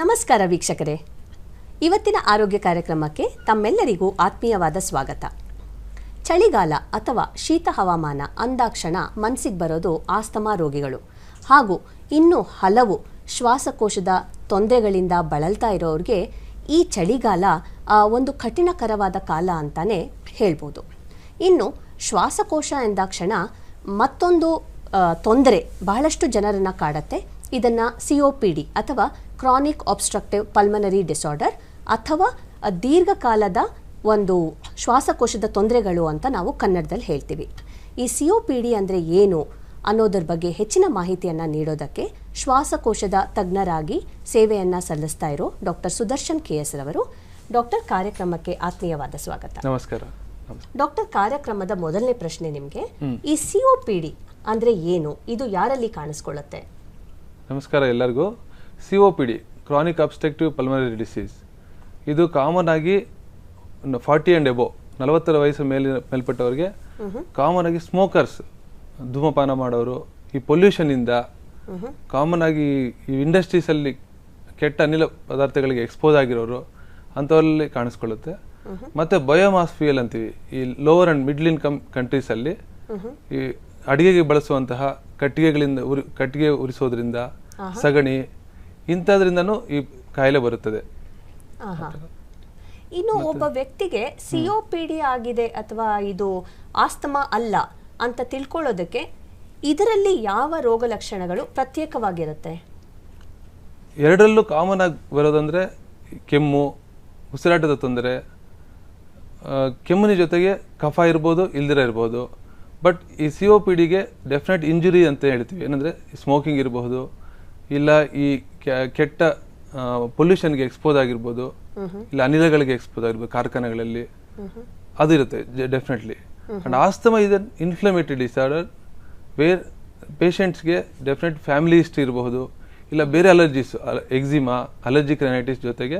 ನಮಸ್ಕಾರ ವೀಕ್ಷಕರೇ. ಇವತ್ತಿನ ಆರೋಗ್ಯ ಕಾರ್ಯಕ್ರಮಕ್ಕೆ ತಮ್ಮೆಲ್ಲರಿಗೂ ಆತ್ಮೀಯವಾದ ಸ್ವಾಗತ. ಚಳಿಗಾಲ ಅಥವಾ ಶೀತ ಹವಾಮಾನ ಅಂದಾಕ್ಷಣ ಮನಸ್ಸಿಗೆ ಬರೋದು ಆಸ್ತಮಾ ರೋಗಿಗಳು. ಹಾಗೂ ಇನ್ನೂ ಹಲವು ಶ್ವಾಸಕೋಶದ ತೊಂದರೆಗಳಿಂದ ಬಳಲ್ತಾ ಇರೋರಿಗೆ ಈ ಚಳಿಗಾಲ ಒಂದು ಕಠಿಣಕರವಾದ ಕಾಲ ಅಂತಲೇ ಹೇಳ್ಬೋದು. ಇನ್ನು ಶ್ವಾಸಕೋಶ ಎಂದಾಕ್ಷಣ ಮತ್ತೊಂದು ತೊಂದರೆ ಬಹಳಷ್ಟು ಜನರನ್ನು ಕಾಡತ್ತೆ. ಇದನ್ನು ಸಿ ಒ ಪಿ ಡಿ ಅಥವಾ ಕ್ರಾನಿಕ್ ಆಬ್ಸ್ಟ್ರಕ್ಟಿವ್ ಪಲ್ಮನರಿ ಡಿಸಾರ್ಡರ್ ಅಥವಾ ದೀರ್ಘಕಾಲದ ಒಂದು ಶ್ವಾಸಕೋಶದ ತೊಂದರೆಗಳು ಅಂತ ನಾವು ಕನ್ನಡದಲ್ಲಿ ಹೇಳ್ತೀವಿ. ಈ ಸಿ ಒ ಪಿ ಡಿ ಅಂದರೆ ಏನು ಅನ್ನೋದ್ರ ಬಗ್ಗೆ ಹೆಚ್ಚಿನ ಮಾಹಿತಿಯನ್ನು ನೀಡೋದಕ್ಕೆ ಶ್ವಾಸಕೋಶದ ತಜ್ಞರಾಗಿ ಸೇವೆಯನ್ನು ಸಲ್ಲಿಸ್ತಾ ಇರೋ ಡಾಕ್ಟರ್ ಸುದರ್ಶನ್ ಕೆ ಎಸ್ ರವರು ಡಾಕ್ಟರ್ ಕಾರ್ಯಕ್ರಮಕ್ಕೆ ಆತ್ಮೀಯವಾದ ಸ್ವಾಗತ. ನಮಸ್ಕಾರ. ಡಾಕ್ಟರ್ ಕಾರ್ಯಕ್ರಮದ ಮೊದಲನೇ ಪ್ರಶ್ನೆ ನಿಮಗೆ ಈ ಸಿ ಒ ಪಿ ಡಿ ಅಂದರೆ ಏನು? ಇದು ಯಾರಲ್ಲಿ ಕಾಣಿಸ್ಕೊಳ್ಳುತ್ತೆ? ನಮಸ್ಕಾರ ಎಲ್ಲರಿಗೂ. C O P D chronic obstructive pulmonary disease ಇದು ಕಾಮನ್ ಆಗಿ ಫಾರ್ಟಿ ಆ್ಯಂಡ್ ಎಬೋ ನಲವತ್ತರ ವಯಸ್ಸು ಮೇಲಿನ ಮೇಲ್ಪಟ್ಟವರಿಗೆ ಕಾಮನ್ ಆಗಿ ಸ್ಮೋಕರ್ಸ್ ಧೂಮಪಾನ ಮಾಡೋರು ಈ ಪೊಲ್ಯೂಷನಿಂದ ಕಾಮನ್ ಆಗಿ ಈ ಇಂಡಸ್ಟ್ರೀಸಲ್ಲಿ ಕೆಟ್ಟ ಅನಿಲ ಪದಾರ್ಥಗಳಿಗೆ ಎಕ್ಸ್ಪೋಸ್ ಆಗಿರೋರು ಅಂಥವರಲ್ಲಿ ಕಾಣಿಸ್ಕೊಳ್ಳುತ್ತೆ. ಮತ್ತು ಬಯೋಮಾಸ್ ಫ್ಯೂಯಲ್ ಅಂತೀವಿ ಈ ಲೋವರ್ ಆ್ಯಂಡ್ ಮಿಡ್ಲ್ ಇನ್ಕಮ್ ಕಂಟ್ರೀಸಲ್ಲಿ ಈ ಅಡಿಗೆಗೆ ಬಳಸುವಂತಹ ಕಟ್ಟಿಗೆಗಳಿಂದ ಉರಿ ಕಟ್ಟಿಗೆ ಉರಿಸೋದ್ರಿಂದ ಸಗಣಿ ಇಂಥದ್ರಿಂದನೂ ಈ ಕಾಯಿಲೆ ಬರುತ್ತದೆ. ಇನ್ನು ಒಬ್ಬ ವ್ಯಕ್ತಿಗೆ ಸಿ ಒ ಪಿ ಡಿ ಆಗಿದೆ ಅಥವಾ ಇದು ಆಸ್ತಮಾ ಅಲ್ಲ ಅಂತ ತಿಳ್ಕೊಳ್ಳೋದಕ್ಕೆ ಇದರಲ್ಲಿ ಯಾವ ರೋಗ ಲಕ್ಷಣಗಳು ಪ್ರತ್ಯೇಕವಾಗಿರುತ್ತೆ? ಎರಡರಲ್ಲೂ ಕಾಮನ್ ಆಗಿ ಬರೋದಂದ್ರೆ ಕೆಮ್ಮು ಉಸಿರಾಟದ ತೊಂದರೆ ಕೆಮ್ಮಿನ ಜೊತೆಗೆ ಕಫ ಇರ್ಬೋದು ಇಲ್ದಿರ ಇರ್ಬೋದು. ಬಟ್ ಈ ಸಿ ಒ ಪಿ ಡಿಗೆ ಡೆಫಿನೆಟ್ ಇಂಜುರಿ ಅಂತ ಹೇಳ್ತೀವಿ. ಏನಂದರೆ ಸ್ಮೋಕಿಂಗ್ ಇರಬಹುದು ಇಲ್ಲ ಈ ಕೆಟ್ಟ ಪೊಲ್ಯೂಷನ್ಗೆ ಎಕ್ಸ್ಪೋಸ್ ಆಗಿರ್ಬೋದು ಇಲ್ಲ ಅನಿಲಗಳಿಗೆ ಎಕ್ಸ್ಪೋಸ್ ಆಗಿರ್ಬೋದು ಕಾರ್ಖಾನೆಗಳಲ್ಲಿ ಅದು ಇರುತ್ತೆ ಡೆಫಿನೆಟ್ಲಿ ಅಂಡ್ ಆಸ್ತಮ ಇದೆ ಇನ್ಫ್ಲಮೇಟರಿ ಡಿಸಾರ್ಡರ್ ವೇರ್ ಪೇಷಂಟ್ಸ್ಗೆ ಡೆಫಿನೆಟ್ ಫ್ಯಾಮಿಲಿ ಹಿಸ್ಟ್ರಿ ಇರಬಹುದು ಇಲ್ಲ ಬೇರೆ ಅಲರ್ಜೀಸ್ ಎಕ್ಸಿಮಾ ಅಲರ್ಜಿಕ್ ರೈನೈಟಿಸ್ ಜೊತೆಗೆ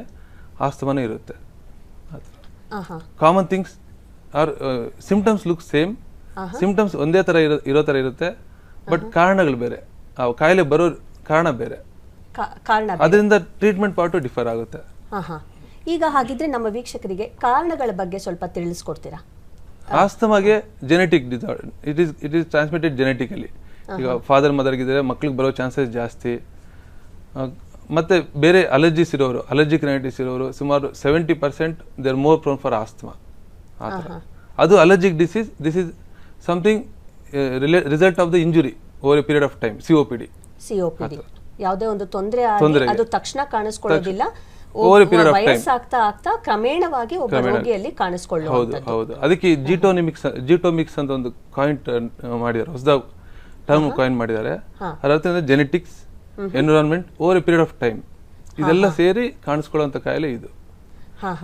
ಆಸ್ತಮನೇ ಇರುತ್ತೆ. Common things are symptoms look same symptoms ಒಂದೇ ಥರ ಇರೋ ಇರೋ ಥರ ಇರುತ್ತೆ ಬಟ್ ಕಾರಣಗಳು ಬೇರೆ. ಆ ಕಾಯಿಲೆ ಬರೋ ಕಾರಣ ಬೇರೆ. ಕಾರಣ ಅದರಿಂದ ಟ್ರೀಟ್ಮೆಂಟ್ ಪಾರ್ಟ್ ಡಿಫರ್ ಆಗುತ್ತೆ. ಆಹಾ. ಈಗ ಹಾಗಿದ್ರೆ ನಮ್ಮ ವೀಕ್ಷಕರಿಗೆ ಕಾರಣಗಳ ಬಗ್ಗೆ ಸ್ವಲ್ಪ ತಿಳಿಸ್ಕೊಡ್ತೀರಾ? ಆಸ್ತಮಾಗೆ genetic disorder it is it is transmitted genetically ಈಗ ಫಾದರ್ ಮದರ್ಗಿದ್ರೆ ಮಕ್ಳಿಗೆ ಬರೋ ಚಾನ್ಸಸ್ ಜಾಸ್ತಿ. ಮತ್ತೆ ಬೇರೆ ಅಲರ್ಜಿಸ್ ಇರೋರು ಅಲರ್ಜಿಕ್ ರೈನೈಟಿಸ್ ಇರೋರು ಸುಮಾರು seventy percent they are more prone for asthma ಆ ಥರ. ಅದು allergic disease this is something result of the injury over a period of time C O P D C O P D ಯಾವುದೇ ಒಂದು ತೊಂದರೆ ಆಗಿ ಅದು ತಕ್ಷಣ ಕಾಣಿಸ್ಕೊಳ್ಳೋದಿಲ್ಲ. ವಯಸ್ಸಾಗ್ತಾ ಆಗ್ತಾ ಕ್ರಮೇಣವಾಗಿ ಒಬ್ಬ ರೋಗಿಯಲ್ಲಿ ಹೌದು ಹೌದು. ಅದಕ್ಕೆ ಜಿಟೋನಿಮಿಕ್ಸ್ ಜಿಟೋಮಿಕ್ಸ್ ಅಂತ ಒಂದು ಕಾಯಿಂಟ್ ಮಾಡಿದ್ದಾರೆ. ಹೊಸದಾಗಿ ಟರ್ಮ್ ಕಾಯಿನ್ ಮಾಡಿದ್ದಾರೆ. ಅದರ ಅರ್ಥ ಅಂದ್ರೆ genetics environment over a period of time ಇದೆಲ್ಲ ಸೇರಿ ಕಾಣಿಸ್ಕೊಳ್ಳುವಂತ ಕಾಯಿಲೆ ಇದು.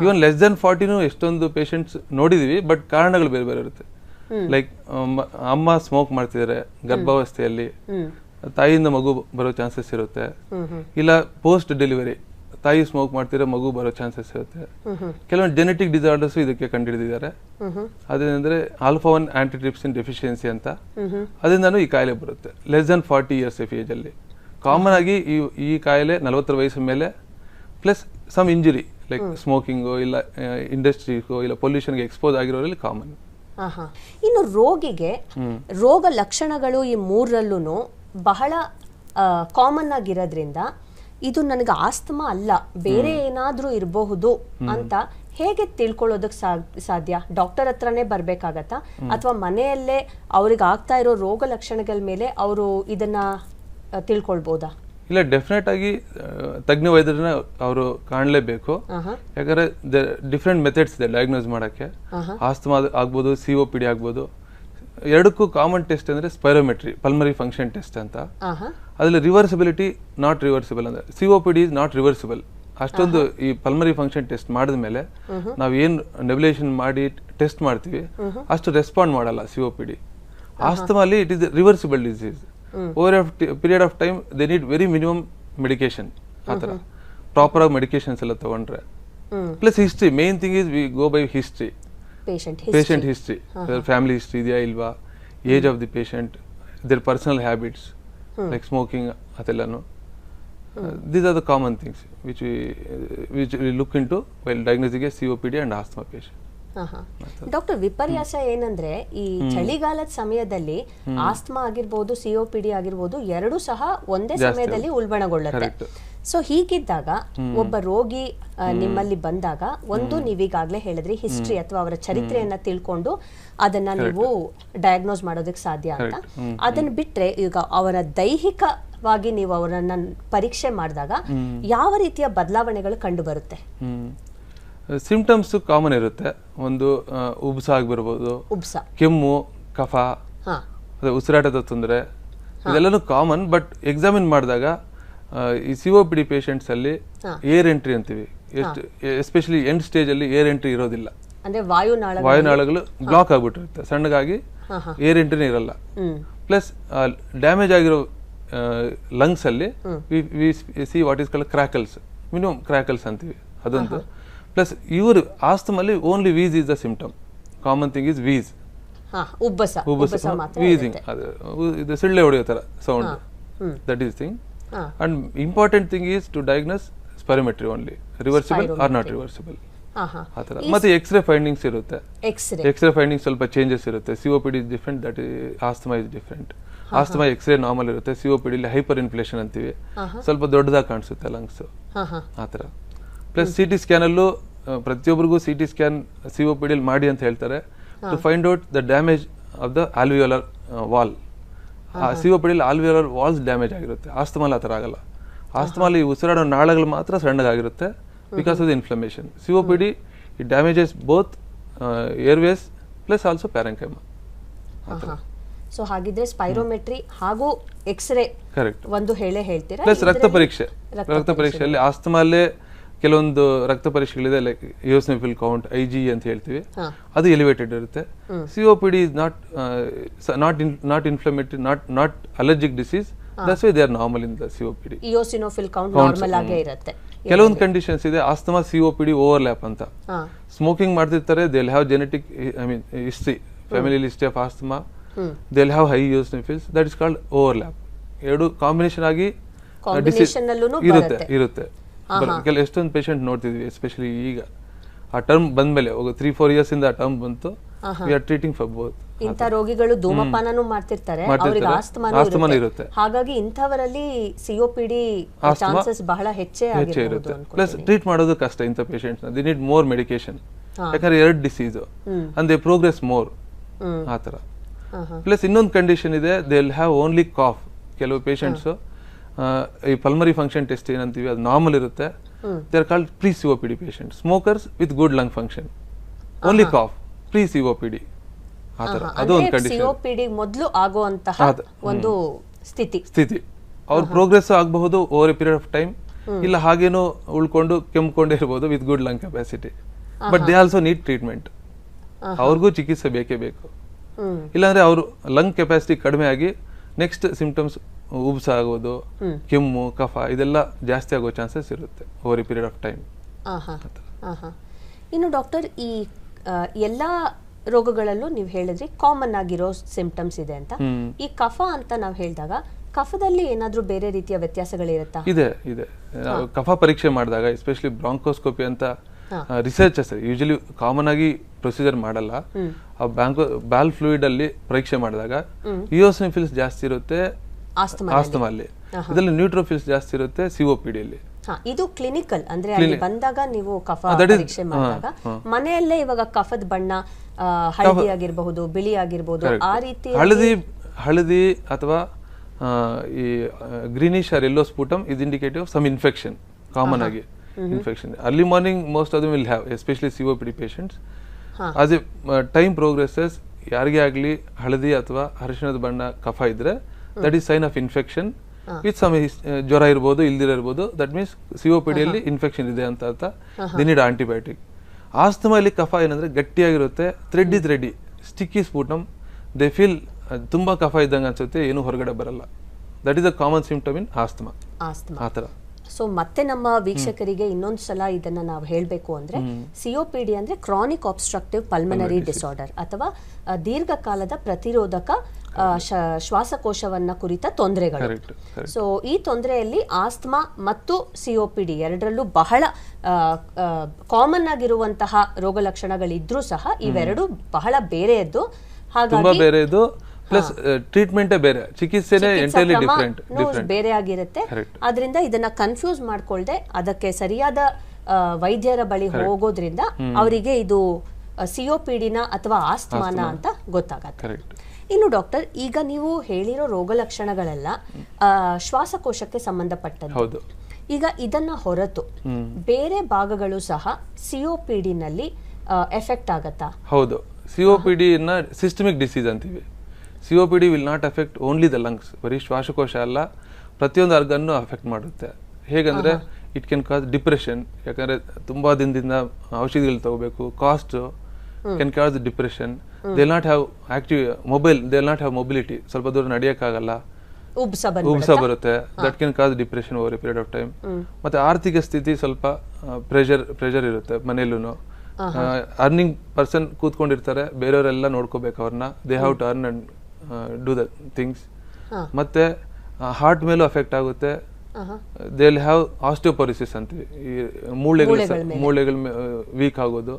ಇವನ್ ಲೆಸ್ ದನ್ ಫಾರ್ಟಿನೂ ಎಷ್ಟೊಂದು ಪೇಷಂಟ್ಸ್ ನೋಡಿದೀವಿ ಬಟ್ ಕಾರಣಗಳು ಬೇರೆ ಬೇರೆ ಇರುತ್ತೆ. ಲೈಕ್ ಅಮ್ಮ ಸ್ಮೋಕ್ ಮಾಡ್ತಿದ್ದಾರೆ ಗರ್ಭಾವಸ್ಥೆಯಲ್ಲಿ. ತಾಯಿಯಿಂದ ಮಗು ಬರೋ ಚಾನ್ಸಸ್ ಇರುತ್ತೆ. ಇಲ್ಲ ಪೋಸ್ಟ್ ಡೆಲಿವರಿ ತಾಯಿ ಸ್ಮೋಕ್ ಮಾಡ್ತಿರೋ ಮಗು ಬರೋ ಚಾನ್ಸಸ್ ಇರುತ್ತೆ. ಕೆಲವೊಂದು ಜೆನೆಟಿಕ್ ಡಿಸಾರ್ಡರ್ಸ್ ಇದಕ್ಕೆ ಕಂಡುಹಿಡಿದಿದ್ದಾರೆ. ಅದೇನೆಂದ್ರೆ ಆಲ್ಫಾ ಒನ್ ಆಂಟಿಟ್ರಿಪ್ಸಿನ್ ಡೆಫಿಷಿಯನ್ಸಿ ಅಂತ. ಅದರಿಂದನೂ ಈ ಕಾಯಿಲೆ ಬರುತ್ತೆ. Less than forty years of age ಅಲ್ಲಿ. ಕಾಮನ್ ಆಗಿ ಈ ಈ ಕಾಯಿಲೆ ನಲವತ್ತರ ವಯಸ್ಸು ಮೇಲೆ plus some injury like smoking ಇಲ್ಲ ಇಂಡಸ್ಟ್ರಿಗೋ ಇಲ್ಲ ಪೊಲ್ಯೂಷನ್ಗೆ ಎಕ್ಸ್ಪೋಸ್ ಆಗಿರೋರಲ್ಲಿ ಕಾಮನ್. ಇನ್ನು ರೋಗಿಗೆ ರೋಗ ಲಕ್ಷಣಗಳು ಈ ಮೂರರಲ್ಲೂ ಬಹಳ ಕಾಮನ್ ಆಗಿರೋದ್ರಿಂದ ಇದು ನನಗೆ ಆಸ್ತಮಾ ಅಲ್ಲ. ಬೇರೆ ಏನಾದ್ರೂ ಇರಬಹುದು ಅಂತ ಹೇಗೆ ತಿಳ್ಕೊಳ್ಳೋದಕ್ಕೆ ಸಾಧ್ಯ? ಡಾಕ್ಟರ್ ಹತ್ರನೇ ಬರ್ಬೇಕಾಗತ್ತಾ? ಅಥವಾ ಮನೆಯಲ್ಲೇ ಅವ್ರಿಗೆ ಆಗ್ತಾ ಇರೋ ರೋಗ ಲಕ್ಷಣಗಳ ಮೇಲೆ ಅವರು ಇದನ್ನ ತಿಳ್ಕೊಳ್ಬೋದಾ? ಇಲ್ಲ ಡೆಫಿನೆಟ್ ಆಗಿ ತಜ್ಞ ವೈದ್ಯರನ್ನ ಅವರು ಕಾಣಲೇಬೇಕು. ಯಾಕಂದ್ರೆ ಡಿಫ್ರೆಂಟ್ ಮೆಥಡ್ಸ್ ಇದೆ ಡಯಾಗ್ನೋಸ್ ಮಾಡೋಕ್ಕೆ. ಆಸ್ತಮಾ ಆಗ್ಬೋದು ಸಿ ಒ ಪಿ ಡಿ ಆಗ್ಬೋದು. ಎರಡಕ್ಕೂ ಕಾಮನ್ ಟೆಸ್ಟ್ ಅಂದ್ರೆ ಸ್ಪೈರೋಮೆಟ್ರಿ ಪಲ್ಮರಿ ಫಂಕ್ಷನ್ ಟೆಸ್ಟ್ ಅಂತ. ಅದ್ರಲ್ಲಿ ರಿವರ್ಸಿಬಿಲಿಟಿ ನಾಟ್ ರಿವರ್ಸಿಬಲ್ ಅಂದ್ರೆ C O P D is not reversible ಅಷ್ಟೊಂದು ಈ ಪಲ್ಮರಿ ಫಂಕ್ಷನ್ ಟೆಸ್ಟ್ ಮಾಡಿದ ಮೇಲೆ ನಾವು ಏನು ನೆಬ್ಯುಲೇಷನ್ ಮಾಡಿ ಟೆಸ್ಟ್ ಮಾಡ್ತೀವಿ ಅಷ್ಟು ರೆಸ್ಪಾಂಡ್ ಮಾಡಲ್ಲ C O P D ಆಸ್ತಮಲ್ಲಿ it is reversible disease over of period of time they need very minimum medication ಆ ಥರ. ಪ್ರಾಪರ್ ಆಗಿ ಮೆಡಿಕೇಶನ್ಸ್ ಎಲ್ಲ ತಗೊಂಡ್ರೆ. Plus history main thing is we go by history patient history family history ಇದೆಯಾ ಇಲ್ವಾ? Age of the patient their personal habits like smoking ಅದೆಲ್ಲನು. These are the common things which which we look into while ಡಯಾಗ್ನೋಸಿಗೆ C O P D and asthma patient doctor ವಿಪರ್ಯಾಸ ಏನಂದ್ರೆ ಈ ಚಳಿಗಾಲದ ಸಮಯದಲ್ಲಿ asthma ಆಗಿರ್ಬೋದು COPD ಆಗಿರ್ಬೋದು ಎರಡು ಸಹ ಒಂದೇ ಸಮಯದಲ್ಲಿ ಉಲ್ಬಣಗೊಳ್ಳುತ್ತೆ. ಸೊ ಹೀಗಿದ್ದಾಗ ಒಬ್ಬ ರೋಗಿ ನಿಮ್ಮಲ್ಲಿ ಬಂದಾಗ ಒಂದು ನೀವೀಗಾಗಲೇ ಹೇಳಿದ್ರಿ ಹಿಸ್ಟ್ರಿ ಅಥವಾ ಅವರ ಚರಿತ್ರೆಯನ್ನ ತಿಳ್ಕೊಂಡು ಅದನ್ನ ನೀವು ಡಯಾಗ್ನೋಸ್ ಮಾಡೋದಕ್ಕೆ ಸಾಧ್ಯ ಅಂತ. ಅದನ್ನ ಬಿಟ್ರೆ ಈಗ ಅವರ ದೈಹಿಕವಾಗಿ ನೀವು ಅವರನ್ನ ಪರೀಕ್ಷೆ ಮಾಡಿದಾಗ ಯಾವ ರೀತಿಯ ಬದಲಾವಣೆಗಳು ಕಂಡು ಬರುತ್ತೆ ಸಿಂಪ್ಟಮ್ಸ್ ಕಾಮನ್ ಇರುತ್ತೆ. ಒಂದು ಉಬ್ಸ ಆಗಿರ್ಬೋದು ಉಬ್ಸ. ಕೆಮ್ಮು ಕಫ ಅದೇ ಉಸಿರಾಟದ ತೊಂದರೆ ಇದೆಲ್ಲನೂ ಕಾಮನ್ ಬಟ್ ಎಕ್ಸಾಮಿನ್ ಮಾಡಿದಾಗ ಈ ಸಿ ಒ ಪಿ ಡಿ ಪೇಷಂಟ್ಸಲ್ಲಿ. ಏರ್ ಎಂಟ್ರಿ ಅಂತೀವಿ. ಎಷ್ಟು ಎಸ್ಪೆಷಲಿ ಎಂಡ್ ಸ್ಟೇಜಲ್ಲಿ ಏರ್ ಎಂಟ್ರಿ ಇರೋದಿಲ್ಲ. ವಾಯುನಾಳಗಳು ಬ್ಲಾಕ್ ಆಗ್ಬಿಟ್ಟಿರುತ್ತೆ. ಸಣ್ಣಗಾಗಿ. ಏರ್ ಎಂಟ್ರಿನೇ ಇರಲ್ಲ. ಪ್ಲಸ್ ಡ್ಯಾಮೇಜ್ ಆಗಿರೋ ಲಂಗ್ಸ್ ಅಲ್ಲಿ see what is called crackles minimum crackles ಅಂತೀವಿ ಅದೊಂದು. ಪ್ಲಸ್ ಇವರು ಆಸ್ತಮಲ್ಲಿ only wheeze is the symptom common thing is wheeze ಉಬ್ಬಸ. ಉಬ್ಬಸ ವೀಸಿಂಗ್ ಇದು ಸಿಳ್ಳೆ ಹೊಡೆಯೋ ಥರ sound. That is thing. And important thing is to diagnose spirometry only reversible or not reversible ಆ ಥರ. ಮತ್ತೆ ಎಕ್ಸ್ರೇ ಫೈಂಡಿಂಗ್ಸ್ ಇರುತ್ತೆ. X ray X ray finding ಸ್ವಲ್ಪ ಚೇಂಜಸ್ ಇರುತ್ತೆ. C O P D is different that asthma is different asthma X ray normal ಇರುತ್ತೆ. C O P ಡಿಲಿ hyper inflation ಅಂತೀವಿ. ಸ್ವಲ್ಪ ದೊಡ್ಡದಾಗಿ ಕಾಣಿಸುತ್ತೆ ಲಂಗ್ಸ್ ಆ ಥರ. ಪ್ಲಸ್ ಸಿ ಟಿ ಸ್ಕ್ಯಾನಲ್ಲೂ ಪ್ರತಿಯೊಬ್ಬರಿಗೂ C T scan C O P ಡಿಲಿ ಮಾಡಿ ಅಂತ ಹೇಳ್ತಾರೆ. To find out the damage of the alveolar wall ಆ ಸಿ ಒ ಪಿ ಡಿಲಿ ಆಲ್ವಿಯೋಲರ್ ವಾಲ್ಸ್ ಡ್ಯಾಮೇಜ್ ಆಗಿರುತ್ತೆ. ಆಸ್ತಮಾಲ್ ಆ ಥರ ಆಗಲ್ಲ. ಆಸ್ತಮಾಲಿ ಉಸಿರಾಡೋ ನಾಳಗಳು ಮಾತ್ರ ಸಣ್ಣಗಾಗಿರುತ್ತೆ because of the inflammation C O P D it damages both airways plus also parenchyma so ಹಾಗಿದ್ರೆ ಸ್ಪೈರೋಮೆಟ್ರಿ ಹಾಗೂ ಎಕ್ಸ್ರೇ ಕರೆಕ್ಟ್ ಒಂದು ಹೇಳೇ ಹೇಳ್ತೀರಾ? ಪ್ಲಸ್ ರಕ್ತ ಪರೀಕ್ಷೆ. ರಕ್ತ ಪರೀಕ್ಷೆಯಲ್ಲಿ ಆಸ್ತಮಲ್ಲೇ ಕೆಲವೊಂದು ರಕ್ತ ಪರೀಕ್ಷೆಗಳಿದೆ like eosinophil count I G ಅಂತ ಹೇಳ್ತೀವಿ. ಅದು ಎಲಿವೇಟೆಡ್ ಇರುತ್ತೆ. C O P D is not not not inflammatory not not allergic disease that's way they are normal in the C O P D count normal ಆಗೇ ಇರುತ್ತೆ. ಕೆಲವೊಂದು conditions ಇದೆ asthma C O P D overlap ಅಂತ. Smoking ಮಾಡ್ತಿರ್ತಾರೆ they have genetic I mean history family history of asthma they have high eosinophils that is called overlap ಎರಡು combination ಆಗಿ ಇರುತ್ತೆ ಇರುತ್ತೆ. ಕೆಲ ಎಷ್ಟೊಂದು ಪೇಷಂಟ್ ನೋಡ್ತಿದ್ವಿ ಎಸ್ಪೆಷಲಿ ಈಗ. ಆ ಟರ್ಮ್ ಬಂದ್ಮೇಲೆ ತ್ರೀ ಫೋರ್ ಇಯರ್ಸ್ ಇಂದ ಆ ಟರ್ಮ್ ಬಂತು. We are treating for both ಇಂಥ ರೋಗಿಗಳು ಧೂಮಪಾನನೂ ಮಾಡ್ತಿರ್ತಾರೆ. ಅವರಿಗೆ ಆಸ್ತಮಾನೂ ಇರುತ್ತೆ. ಹಾಗಾಗಿ ಇಂಥವರಲ್ಲಿ ಸಿಒಪಿಡಿ ಚಾನ್ಸಸ್ ಬಹಳ ಹೆಚ್ಚೇ ಹೆಚ್ಚೆ ಇರುತ್ತೆ. ಪ್ಲಸ್ ಟ್ರೀಟ್ ಮಾಡೋದು ಕಷ್ಟ ಇಂಥ patients the need more medication ಯಾಕಂದ್ರೆ ಎರಡು disease. And they progress more ಆ ಥರ. ಪ್ಲಸ್ ಇನ್ನೊಂದು ಕಂಡೀಷನ್ ಇದೆ. They will have only cough ಕೆಲವು ಪೇಷಂಟ್ಸು ಈ ಪಲ್ಮರಿ ಫಂಕ್ಷನ್ ಟೆಸ್ಟ್ ಏನಂತೀವಿ ಅದು ನಾರ್ಮಲ್ ಇರುತ್ತೆ. They are called pre C O P D patient smokers with good lung function only cough pre C O P D ಆ ಥರ. ಅದು ಒಂದು condition ಮೊದಲು ಆಗುವಂತಹ ಒಂದು ಸ್ಥಿತಿ. ಸ್ಥಿತಿ. ಅವ್ರ ಪ್ರೋಗ್ರೆಸ್ ಆಗಬಹುದು over a period of time ಇಲ್ಲ ಹಾಗೇನೋ ಉಳ್ಕೊಂಡು ಕೆಮ್ಕೊಂಡೇ ಇರ್ಬೋದು with good lung capacity but they also need treatment ಅವ್ರಿಗೂ ಚಿಕಿತ್ಸೆ ಬೇಕೇ ಬೇಕು. ಇಲ್ಲಾಂದ್ರೆ ಅವರು ಲಂಗ್ ಕೆಪಾಸಿಟಿ ಕಡಿಮೆ ಆಗಿ ನೆಕ್ಸ್ಟ್ ಸಿಂಪ್ಟಮ್ಸ್ ಉಬ್ಸ ಆಗೋದು ಕೆಮ್ಮು ಕಫ ಇದೆಲ್ಲ ಜಾಸ್ತಿ ಆಗೋ ಚಾನ್ಸಸ್ ಇರುತ್ತೆ over a period of time. ಇನ್ನು ಡಾಕ್ಟರ್ ಈ ಎಲ್ಲಾ ರೋಗಗಳಲ್ಲೂ ನೀವು ಹೇಳಿದ್ರಿ ಕಾಮನ್ ಆಗಿರೋ ಸಿಂಪ್ಟಮ್ಸ್ ಇದೆ ಅಂತ. ಈ ಕಫ ಅಂತ ನಾವು ಹೇಳಿದಾಗ ಕಫದಲ್ಲಿ ಏನಾದರೂ ಬೇರೆ ರೀತಿಯ ವ್ಯತ್ಯಾಸಗಳಿರುತ್ತಾ? ಇದೆ ಇದೆ. ಕಫ ಪರೀಕ್ಷೆ ಮಾಡಿದಾಗ ಎಸ್ಪೆಷಲಿ ಬ್ರಾಂಕೋಸ್ಕೋಪಿ ಅಂತ ಹಾ. ರಿಸರ್ಚರ್ಸ್ ಯೂಶಲಿ ಕಾಮನ್ ಆಗಿ ಪ್ರೊಸೀಜರ್ ಮಾಡಲ್ಲ. ಆ ಬ್ಯಾಂಕ್ ಬ್ಯಾಲ್ ಫ್ಲೂಯಿಡ್ ಅಲ್ಲಿ ಪರೀಕ್ಷೆ ಮಾಡಿದಾಗ ಇಯೋಸಿನಿಫಿಲ್ಸ್ ಜಾಸ್ತಿ ಇರುತ್ತೆ ಆಸ್ತಮಾ ಆಸ್ತಮಲ್ಲಿ. ಇದರಲ್ಲಿ ನ್ಯೂಟ್ರೋಫಿಲ್ಸ್ ಜಾಸ್ತಿ ಇರುತ್ತೆ ಸಿಒಪಿಡಿ ಅಲ್ಲಿ. ಇದು ಕ್ಲಿನಿಕಲ್ ಅಂದ್ರೆ ಅಲ್ಲಿ ಬಂದಾಗ ನೀವು ಕಫ ಪರೀಕ್ಷೆ ಮಾಡಿದಾಗ ಮನೆಯಲ್ಲೇ ಇವಾಗ ಕಫದ ಬಣ್ಣ ಹಳದಿ ಆಗಿರಬಹುದು ಬಿಳಿ ಆಗಿರಬಹುದು ಆ ರೀತಿ ಹಳದಿ ಹಳದಿ ಅಥವಾ ಈ greenish or yellow sputum is indicative of some infection common ಆಗಿ. Infection early morning most of them will have especially C O P D patients ಹಾ. ಆಸ್ ಎ ಟೈಮ್ ಪ್ರೋಗ್ರೆಸಸ್ ಯಾರಿಗೇ ಆಗಲಿ ಹಳದಿ ಅಥವಾ ಅರಿಶಿಣದ ಬಣ್ಣ ಕಫ ಇದ್ರೆ that is sign of infection with some ಜ್ವರ ಇರ್ಬೋದು ಇಲ್ದಿರ ಇರ್ಬೋದು that means C O P ಡಿಯಲ್ಲಿ infection ಇದೆ ಅಂತ ಅರ್ಥ. ದಿನಿಡ್ ಆಂಟಿಬಯೋಟಿಕ್ ಆಸ್ತಮಲ್ಲಿ ಕಫ ಏನಂದ್ರೆ ಗಟ್ಟಿಯಾಗಿರುತ್ತೆ thready thready sticky sputum they feel ತುಂಬಾ ಕಫ ಇದ್ದಂಗೆ ಅನ್ಸುತ್ತೆ ಏನು ಹೊರಗಡೆ ಬರಲ್ಲ. That is a common symptom in asthma. ಆ ಥರ. ಸೊ ಮತ್ತೆ ನಮ್ಮ ವೀಕ್ಷಕರಿಗೆ ಇನ್ನೊಂದು ಸಲ ಇದನ್ನ ನಾವು ಹೇಳಬೇಕು ಅಂದ್ರೆ ಸಿಒಪಿಡಿ ಅಂದ್ರೆ ಕ್ರಾನಿಕ್ ಆಬ್ಸ್ಟ್ರಕ್ಟಿವ್ ಪಲ್ಮನರಿ ಡಿಸಾರ್ಡರ್ ಅಥವಾ ದೀರ್ಘಕಾಲದ ಪ್ರತಿರೋಧಕ ಶ್ವಾಸಕೋಶವನ್ನ ಕುರಿತ ತೊಂದರೆಗಳು. ಸೊ ಈ ತೊಂದರೆಯಲ್ಲಿ ಆಸ್ತಮಾ ಮತ್ತು ಸಿಒಪಿಡಿ ಎರಡರಲ್ಲೂ ಬಹಳ ಕಾಮನ್ ಆಗಿರುವಂತಹ ರೋಗ ಲಕ್ಷಣಗಳಿದ್ರೂ ಸಹ ಇವೆರಡು ಬಹಳ ಬೇರೆಯದ್ದು. ಹಾಗಾಗಿ ಪ್ಲಸ್ ಟ್ರೀಟ್ಮೆಂಟ್ ಬೇರೆ ಚಿಕಿತ್ಸೆನೇ ಎಂಟೈಲಿ ಡಿಫ್ರೆಂಟ್ ಬೇರೆ ಆಗಿರುತ್ತೆ ಅದರಿಂದ ಇದನ್ನ ಕನ್ಫ್ಯೂಸ್ ಮಾಡ್ಕೊಳ್ದೆ ಅದಕ್ಕೆ ಸರಿಯಾದ ವೈದ್ಯರ ಬಳಿ ಹೋಗೋದ್ರಿಂದ ಅವರಿಗೆ ಇದು ಸಿಒಪಿಡಿನ ಅಥವಾ ಆಸ್ತಮಾನ ಅಂತ ಗೊತ್ತಾಗತ್ತೆ. ಇನ್ನು ಡಾಕ್ಟರ್ ಈಗ ನೀವು ಹೇಳಿರೋ ರೋಗ ಲಕ್ಷಣಗಳೆಲ್ಲ ಶ್ವಾಸಕೋಶಕ್ಕೆ ಸಂಬಂಧಪಟ್ಟದ್ದು. ಈಗ ಇದನ್ನ ಹೊರತು ಬೇರೆ ಭಾಗಗಳು ಸಹ ಸಿಒಪಿಡಿನಲ್ಲಿ ಎಫೆಕ್ಟ್ ಆಗತ್ತಾ? ಹೌದು. ಸಿಒಪಿಡಿ ಸಿಸ್ಟಮಿಕ್ ಡಿಸೀಸ್ ಅಂತೀವಿ. C O P D will not affect only the lungs ಬರೀ ಶ್ವಾಸಕೋಶ ಅಲ್ಲ ಪ್ರತಿಯೊಂದು ಆರ್ಗನ್ನು ಅಫೆಕ್ಟ್ ಮಾಡುತ್ತೆ. ಹೇಗಂದ್ರೆ ಇಟ್ ಕ್ಯಾನ್ ಕಾಸ್ ಡಿಪ್ರೆಷನ್ ಯಾಕಂದ್ರೆ ತುಂಬಾ ದಿನದಿಂದ ಔಷಧಿಗಳು ತಗೋಬೇಕು cost can cause depression they not have active mobile they not have mobility ಸ್ವಲ್ಪ ದೂರ ನಡೆಯೋಕ್ಕಾಗಲ್ಲ. ಉಬ್ಸ ಬರುತ್ತೆ. That can cause depression over a period of time ಮತ್ತೆ ಆರ್ಥಿಕ ಸ್ಥಿತಿ ಸ್ವಲ್ಪ ಪ್ರೆಷರ್ ಪ್ರೆಷರ್ ಇರುತ್ತೆ ಮನೆಯಲ್ಲೂ ಅರ್ನಿಂಗ್ ಪರ್ಸನ್ ಕೂತ್ಕೊಂಡಿರ್ತಾರೆ ಬೇರೆಯವರೆಲ್ಲ ನೋಡ್ಕೋಬೇಕು ಅವ್ರನ್ನ. They have to earn and do the things ಮತ್ತೆ ಹಾರ್ಟ್ ಮೇಲೂ ಅಫೆಕ್ಟ್ ಆಗುತ್ತೆ. ದೇ ಹ್ಯಾವ್ ಆಸ್ಟಿಯೋಪೊರಿಸಿಸ್ ಅಂತೀವಿ. ಈ ಮೂಳೆಗಳು ಮೂಳೆಗಳ ವೀಕ್ ಆಗೋದು.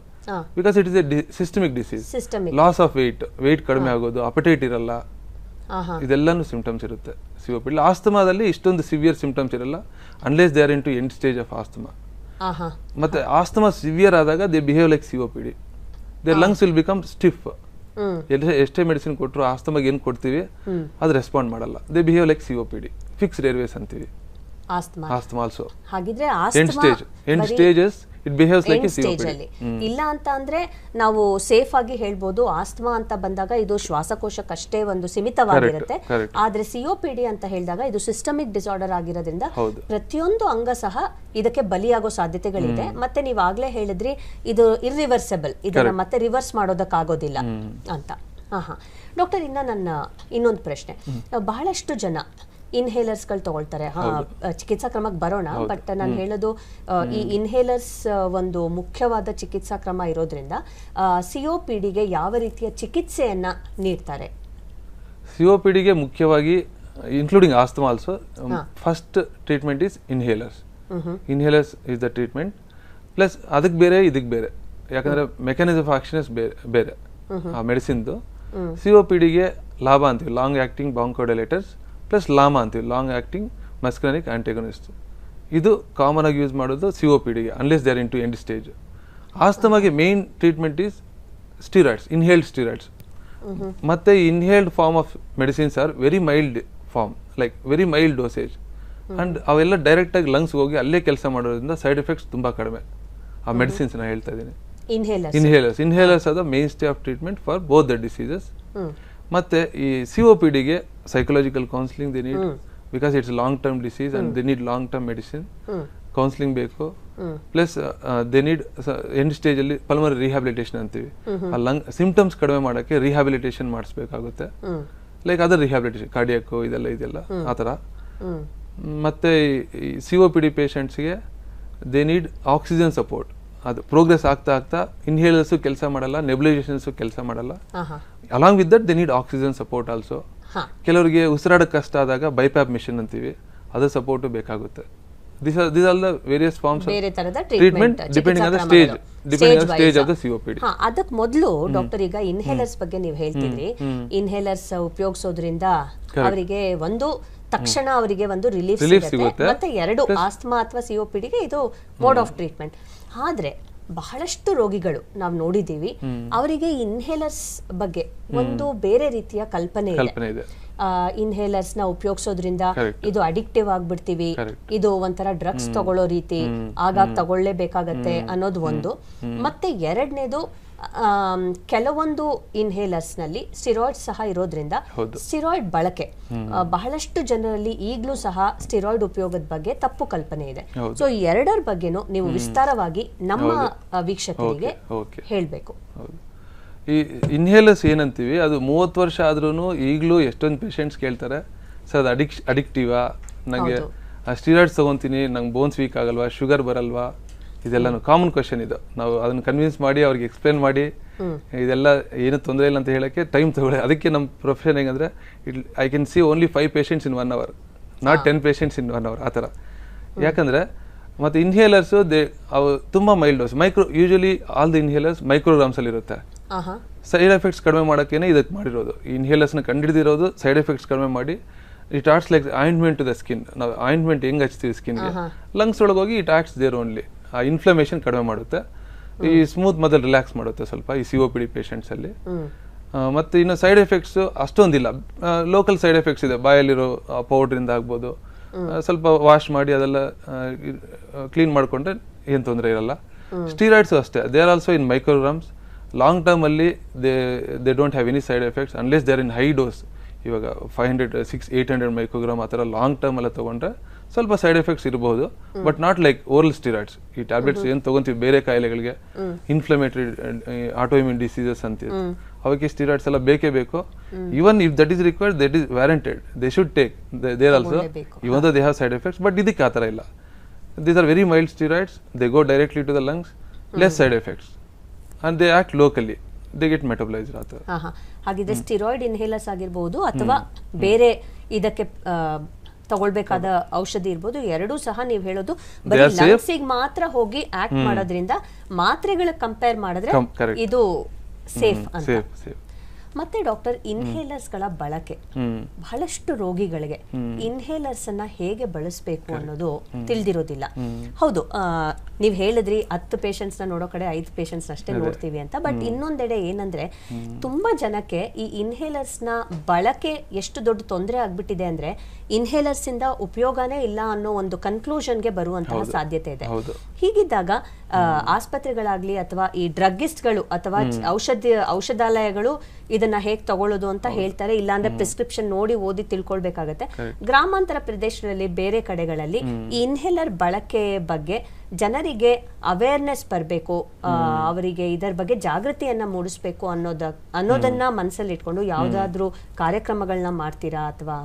Because it is a systemic disease loss of weight weight ಕಡಿಮೆ ಆಗೋದು ಅಪಟೈಟ್ ಇರಲ್ಲ. ಇದೆಲ್ಲಾನು ಸಿಂಪ್ಟಮ್ಸ್ ಇರುತ್ತೆ. ಸಿಒಪಿಡಿ ಆಸ್ತಮಾದಲ್ಲಿ ಇಷ್ಟೊಂದು ಸಿವಿಯರ್ ಸಿಂಪ್ಟಮ್ಸ್ ಇರಲ್ಲ unless they are into end stage of asthma ಮತ್ತೆ ಆಸ್ತಮಾ ಸಿವಿಯರ್ ಆದಾಗ they behave like COPD they lungs will become stiff hmm. ಎಷ್ಟೇ ಮೆಡಿಸಿನ್ ಕೊಟ್ಟರು ಆಸ್ತಮಾಗೆ ಏನು ಕೊಡ್ತೀವಿ ಅದು ರೆಸ್ಪಾಂಡ್ ಮಾಡಲ್ಲ. They behave like C O P D fixed airways ಅಂತೀವಿ. ಆಸ್ತಮಾ? ಆಸ್ತಮಾ ಆಲ್ಸೋ ಹಾಗಿದ್ರೆ end stage end stages it behaves like stage ಅಲ್ಲಿ. ಇಲ್ಲ ಅಂತ ಅಂದ್ರೆ ನಾವು ಸೇಫ್ ಆಗಿ ಹೇಳ್ಬೋದು ಆಸ್ತಮಾ ಅಂತ ಬಂದಾಗ ಇದು ಶ್ವಾಸಕೋಶಕ್ಕಷ್ಟೇ ಒಂದು ಸೀಮಿತವಾಗಿರುತ್ತೆ. ಆದ್ರೆ ಸಿಒಪಿಡಿ ಅಂತ ಹೇಳಿದಾಗ ಇದು ಸಿಸ್ಟಮಿಕ್ ಡಿಸಾರ್ಡರ್ ಆಗಿರೋದ್ರಿಂದ ಪ್ರತಿಯೊಂದು ಅಂಗ ಸಹ ಇದಕ್ಕೆ ಬಲಿಯಾಗೋ ಸಾಧ್ಯತೆಗಳಿದೆ. ಮತ್ತೆ ನೀವು ಆಗ್ಲೇ ಹೇಳಿದ್ರಿ ಇದು ಇರ್ರಿವರ್ಸಬಲ್ ಇದನ್ನ ಮತ್ತೆ ರಿವರ್ಸ್ ಮಾಡೋದಕ್ಕಾಗೋದಿಲ್ಲ ಅಂತ. ಹಾ ಹಾ ಡಾಕ್ಟರ್ ಇನ್ನ ನನ್ನ ಇನ್ನೊಂದು ಪ್ರಶ್ನೆ. ಬಹಳಷ್ಟು ಜನ ಇನ್ಹೇಲರ್ಸ್ಗಳು ತಗೊಳ್ತಾರೆ. ಚಿಕಿತ್ಸಾ ಕ್ರಮಕ್ಕೆ ಬರೋಣ ಬಟ್ ನಾನು ಹೇಳೋದು ಈ ಇನ್ಹೇಲರ್ಸ್ ಒಂದು ಮುಖ್ಯವಾದ ಚಿಕಿತ್ಸಾ ಕ್ರಮ ಇರೋದ್ರಿಂದ ಸಿಒಪಿಡಿಗೆ ಯಾವ ರೀತಿಯ ಚಿಕಿತ್ಸೆಯನ್ನ ನೀಡ್ತಾರೆ? ಸಿಒಪಿಡಿಗೆ ಮುಖ್ಯವಾಗಿ including asthma also first treatment is inhalers inhalers is the treatment plus ಅದಕ್ಕೆ ಬೇರೆ ಇದಕ್ಕೆ ಬೇರೆ. ಯಾಕಂದ್ರೆ ಮೆಕ್ಯಾನಿಸಮ್ ಆಫ್ ಆಕ್ಷನ್ಸ್ ಬೇರೆ ಬೇರೆ. ಆ ಮೆಡಿಸಿನ್ದು ಸಿಒಪಿಡಿಗೆ ಲಾಭ ಅಂತೀವಿ. Long acting bronchodilators plus LAMA ಅಂತೀವಿ. ಲಾಂಗ್ ಆಕ್ಟಿಂಗ್ ಮಸ್ಕ್ರನಿಕ್ ಆಂಟಿಗನಿಸ್ಟ್ ಇದು ಕಾಮನ್ ಆಗಿ ಯೂಸ್ ಮಾಡೋದು ಸಿ ಒ ಪಿ ಡಿಗೆ unless there into end stage ಆಸ್ತಮಾಗೆ main treatment is steroids inhaled steroids ಮತ್ತೆ inhaled form of medicines are very mild form like very mild dosage and ಅವೆಲ್ಲ ಡೈರೆಕ್ಟಾಗಿ ಲಂಗ್ಸ್ಗೆ lungs ಹೋಗಿ ಅಲ್ಲೇ ಕೆಲಸ ಮಾಡೋದ್ರಿಂದ ಸೈಡ್ ಎಫೆಕ್ಟ್ಸ್ ತುಂಬ ಕಡಿಮೆ. ಆ ಮೆಡಿಸಿನ್ಸ್ ನಾನು ಹೇಳ್ತಾ ಇದ್ದೀನಿ inhaler inhalers inhalers are the mainstay of treatment for both the diseases ಮತ್ತೆ ಈ ಸಿಒಪಿಡಿಗೆ psychological counselling they need because it's long term disease and they need long term medicine counselling ಬೇಕು. Plus they need end stage ಅಲ್ಲಿ pulmonary rehabilitation ಅಂತೀವಿ. ಆ lung symptoms ಕಡಿಮೆ ಮಾಡೋಕ್ಕೆ rehabilitation ಮಾಡಿಸ್ಬೇಕಾಗುತ್ತೆ. Like other rehabilitation cardiac ಇದೆಲ್ಲ ಇದೆಲ್ಲ ಆ ಥರ. ಮತ್ತು ಸಿ ಒ ಪಿ ಡಿ ಪೇಷಂಟ್ಸ್ಗೆ ದೇ ನೀಡ್ ಆಕ್ಸಿಜನ್ ಸಪೋರ್ಟ್ ಅದು ಪ್ರೋಗ್ರೆಸ್ ಆಗ್ತಾ ಆಗ್ತಾ ಇನ್ಹೇಲರ್ಸು ಕೆಲಸ ಮಾಡಲ್ಲ ನೆಬ್ಲೈಸೇಷನ್ಸು ಕೆಲಸ ಮಾಡಲ್ಲ. Along with that they need oxygen support also ಕೆಲವರಿಗೆ ಉಸಿರಾಡಕ್ಕೆ ಕಷ್ಟ ಆದಾಗ ಬೈಪ್ಯಾಪ್ ಮಿಷಿನ್ ಅಂತೀವಿ. ಅದರ ಸಪೋರ್ಟು ಬೇಕಾಗುತ್ತೆ. This are this are the various forms ಬೇರೆ ತರದ treatment depending on the stage depending on stage of the C O P D ಹಾ ಅದಕ್ಕೆ ಮೊದಲು ಡಾಕ್ಟರ್ ಈಗ ಇನ್ಹೇಲರ್ಸ್ ಬಗ್ಗೆ ನೀವು ಹೇಳ್ತಿದ್ರಿ. ಇನ್ಹೇಲರ್ಸ್ ಉಪಯೋಗಿಸೋದ್ರಿಂದ ಅವರಿಗೆ ಒಂದು ತಕ್ಷಣ ಅವರಿಗೆ ಒಂದು ರಿಲೀಫ್ ಸಿಗುತ್ತೆ. ಮತ್ತೆ ಎರಡು ಆಸ್ತಮಾ ಅಥವಾ ಸಿಒಪಿಡಿಗೆ ಇದು ಮೋಡ್ ಆಫ್ ಟ್ರೀಟ್ಮೆಂಟ್ ಆದ್ರೆ ಬಹಳಷ್ಟು ರೋಗಿಗಳು ನಾವು ನೋಡಿದ್ದೀವಿ. ಅವರಿಗೆ ಇನ್ಹೇಲರ್ಸ್ ಬಗ್ಗೆ ಒಂದು ಬೇರೆ ರೀತಿಯ ಕಲ್ಪನೆ ಇದೆ. ಇನ್ಹೇಲರ್ಸ್ನ ಉಪಯೋಗಿಸೋದ್ರಿಂದ ಇದು ಅಡಿಕ್ಟಿವ್ ಆಗ್ಬಿಡ್ತೀವಿ. ಇದು ಒಂಥರ ಡ್ರಗ್ಸ್ ತಗೊಳ್ಳೋ ರೀತಿ. ಆಗಾಗ ತಗೊಳ್ಳೇಬೇಕಾಗತ್ತೆ ಅನ್ನೋದು ಒಂದು. ಮತ್ತೆ ಎರಡನೇದು ಕೆಲವೊಂದು ಇನ್ಹೇಲರ್ಸ್ನಲ್ಲಿ ಸ್ಟಿರಾಯ್ಡ್ ಸಹ ಇರೋದ್ರಿಂದ ಸ್ಟಿರಾಯ್ಡ್ ಬಳಕೆ ಬಹಳಷ್ಟು ಜನರಲ್ಲಿ ಈಗಲೂ ಸಹ ಸ್ಟಿರಾಯ್ಡ್ ಉಪಯೋಗದ ಬಗ್ಗೆ ತಪ್ಪು ಕಲ್ಪನೆ ಇದೆ. ಸೊ ಎರಡರ ಬಗ್ಗೆನೂ ನೀವು ವಿಸ್ತಾರವಾಗಿ ನಮ್ಮ ವೀಕ್ಷಕರಿಗೆ ಹೇಳಬೇಕು. ಈ ಇನ್ಹೇಲರ್ಸ್ ಏನಂತೀವಿ ಅದು ಮೂವತ್ತು ವರ್ಷ ಆದ್ರೂ ಈಗಲೂ ಎಷ್ಟೊಂದು ಪೇಷಂಟ್ಸ್ ಕೇಳ್ತಾರೆ ಸರ್ ಅದು ಅಡಿಕ್ ಅಡಿಕ್ಟಿವಾ ನನಗೆ ಸ್ಟೀರಾಯ್ಡ್ಸ್ ತೊಗೊತೀನಿ ನಂಗೆ ಬೋನ್ಸ್ ವೀಕ್ ಆಗಲ್ವಾ ಶುಗರ್ ಬರಲ್ವಾ? ಇದೆಲ್ಲನೂ ಕಾಮನ್ ಕ್ವಶನ್ ಇದು. ನಾವು ಅದನ್ನ ಕನ್ವಿನ್ಸ್ ಮಾಡಿ ಅವ್ರಿಗೆ ಎಕ್ಸ್ಪ್ಲೇನ್ ಮಾಡಿ ಇದೆಲ್ಲ ಏನು ತೊಂದರೆ ಇಲ್ಲ ಅಂತ ಹೇಳಕ್ಕೆ ಟೈಮ್ ತಗೊಳ್ಳಿ. ಅದಕ್ಕೆ ನಮ್ಮ ಪ್ರೊಫೆಷನ್ ಹೆಂಗಂದ್ರೆ it I can see only five patients in one hour not ten patients in one hour ಆ ಥರ. ಯಾಕಂದ್ರೆ ಮತ್ತೆ ಇನ್ಹೇಲರ್ಸು ದೇ ಅವು ತುಂಬ mild dose micro usually all the inhalers ಮೈಕ್ರೋಗ್ರಾಮ್ಸಲ್ಲಿ ಇರುತ್ತೆ. ಆಹಾ. ಸೈಡ್ ಎಫೆಕ್ಟ್ಸ್ ಕಡಿಮೆ ಮಾಡೋಕ್ಕೇನೆ ಇದಕ್ಕೆ ಮಾಡಿರೋದು. ಇನ್ಹೇಲರ್ಸ್ನ ಕಂಡಿಡಿದಿರೋದು ಸೈಡ್ ಎಫೆಕ್ಟ್ಸ್ ಕಡಿಮೆ ಮಾಡಿ it acts like ointment to the skin ನಾವು ಆಯಿಂಟ್ಮೆಂಟ್ ಹೆಂಗ್ ಹಚ್ತೀವಿ ಸ್ಕಿನ್ಗೆ ಲಂಗ್ಸ್ ಒಳಗೆ ಹೋಗಿ ಇಟ್ ಆಟ್ಸ್ ದೇರ್ ಓನ್ಲಿ ಆ ಇನ್ಫ್ಲಮೇಷನ್ ಕಡಿಮೆ ಮಾಡುತ್ತೆ. ಈ ಸ್ಮೂತ್ ಮೊದಲು ರಿಲ್ಯಾಕ್ಸ್ ಮಾಡುತ್ತೆ ಸ್ವಲ್ಪ ಈ ಸಿ ಒ ಪಿ ಡಿ ಪೇಷಂಟ್ಸಲ್ಲಿ ಮತ್ತು ಇನ್ನು ಸೈಡ್ ಎಫೆಕ್ಟ್ಸ್ ಅಷ್ಟೊಂದಿಲ್ಲ. ಲೋಕಲ್ ಸೈಡ್ ಎಫೆಕ್ಟ್ಸ್ ಇದೆ. ಬಾಯಲ್ಲಿರೋ ಪೌಡ್ರಿಂದ ಆಗ್ಬೋದು. ಸ್ವಲ್ಪ ವಾಶ್ ಮಾಡಿ ಅದೆಲ್ಲ ಕ್ಲೀನ್ ಮಾಡಿಕೊಂಡ್ರೆ ಏನು ತೊಂದರೆ ಇರಲ್ಲ. ಸ್ಟೀರಾಯ್ಡ್ಸ್ ಅಷ್ಟೇ. They are also in micrograms long term ಅಲ್ಲಿ they they don't have any side effects unless they're in high dose ಇವಾಗ five hundred six eight hundred microgram ಆ ಥರ ಲಾಂಗ್ ಟರ್ಮ್ ಎಲ್ಲ ತೊಗೊಂಡ್ರೆ ಸ್ವಲ್ಪ ಸೈಡ್ ಎಫೆಕ್ಟ್ಸ್ ಇರಬಹುದು but not like oral steroids. ಈ tablets ಏನು ತಗೊಂತೀವಿ ಬೇರೆ ಕಾಯಿಲೆಗಳಿಗೆ ಇನ್ಫ್ಲಮೇಟರಿ ಆಟೋಇಮ್ಯೂನ್ ಡಿಸೀಸಸ್ ಅಂತೀವಿ ಅವಕ್ಕೆ ಸ್ಟಿರಾಯ್ಡ್ಸ್ ಎಲ್ಲ ಬೇಕೇ ಬೇಕು. Even if that is required that is warranted they should take there also. Even they have side effects but ಇದಕ್ಕೆ ಆ ಥರ ಇಲ್ಲ. These are very mild steroids they go directly to the lungs less side effects and they act locally they get metabolise ಹಾಗಿದ್ರೆ steroid inhalers ಆಗಿರ್ಬೋದು ಅಥವಾ ಬೇರೆ ಇದಕ್ಕೆ ತಗೊಳ್ಬೇಕಾದ ಔಷಧಿ ಇರ್ಬೋದು ಎರಡೂ ಸಹ ನೀವು ಹೇಳೋದು ಬರೀ ಲಂಗ್ಸಿಗೆ ಮಾತ್ರ ಹೋಗಿ ಆಕ್ಟ್ ಮಾಡೋದ್ರಿಂದ ಮಾತ್ರೆಗಳ ಕಂಪೇರ್ ಮಾಡಿದ್ರೆ ಇದು ಸೇಫ್ ಅಂತ. ಮತ್ತೆ ಡಾಕ್ಟರ್ ಇನ್ಹೇಲರ್ಸ್ಗಳ ಬಳಕೆ. ಬಹಳಷ್ಟು ರೋಗಿಗಳಿಗೆ ಇನ್ಹೇಲರ್ಸ್ ಅನ್ನ ಹೇಗೆ ಬಳಸಬೇಕು ಅನ್ನೋದು ತಿಳಿದಿರೋದಿಲ್ಲ. ಹೌದು ನೀವು ಹೇಳಿದ್ರಿ ಹತ್ತು ಪೇಷಂಟ್ಸ್ನ ನೋಡೋ ಕಡೆ ಐದು ಪೇಷಂಟ್ಸ್ ಅಷ್ಟೇ ನೋಡ್ತೀವಿ ಅಂತ. ಬಟ್ ಇನ್ನೊಂದೆಡೆ ಏನಂದ್ರೆ ತುಂಬಾ ಜನಕ್ಕೆ ಈ ಇನ್ಹೇಲರ್ಸ್ನ ಬಳಕೆ ಎಷ್ಟು ದೊಡ್ಡ ತೊಂದರೆ ಆಗ್ಬಿಟ್ಟಿದೆ ಅಂದ್ರೆ ಇನ್ಹೇಲರ್ಸ್ ಇಂದ ಉಪಯೋಗನೇ ಇಲ್ಲ ಅನ್ನೋ ಒಂದು ಕನ್ಕ್ಲೂಷನ್ಗೆ ಬರುವಂತಹ ಸಾಧ್ಯತೆ ಇದೆ. ಹೀಗಿದ್ದಾಗ ಆಸ್ಪತ್ರೆಗಳಾಗ್ಲಿ ಅಥವಾ ಈ ಡ್ರಗ್ಗಿಸ್ಟ್ಗಳು ಅಥವಾ ಔಷಧಿ ಔಷಧಾಲಯಗಳು ಇದನ್ನ ಹೇಗೆ ತಗೊಳ್ಳೋದು ಅಂತ ಹೇಳ್ತಾರೆ. ಇಲ್ಲಾಂದ್ರೆ ಪ್ರಿಸ್ಕ್ರಿಪ್ಷನ್ ನೋಡಿ ಓದಿ ತಿಳ್ಕೊಳ್ಬೇಕಾಗತ್ತೆ. ಗ್ರಾಮಾಂತರ ಪ್ರದೇಶಗಳಲ್ಲಿ ಬೇರೆ ಕಡೆಗಳಲ್ಲಿ ಈ ಇನ್ಹೇಲರ್ ಬಳಕೆ ಬಗ್ಗೆ ಜನರಿಗೆ ಅವೇರ್ನೆಸ್ ಬರಬೇಕು. ಅವರಿಗೆ ಇದರ ಬಗ್ಗೆ ಜಾಗೃತಿಯನ್ನ ಮೂಡಿಸ್ಬೇಕು ಅನ್ನೋದ ಅನ್ನೋದನ್ನ ಮನಸ್ಸಲ್ಲಿ ಇಟ್ಕೊಂಡು ಯಾವ್ದಾದ್ರು ಕಾರ್ಯಕ್ರಮಗಳನ್ನ ಮಾಡ್ತೀರಾ ಅಥವಾ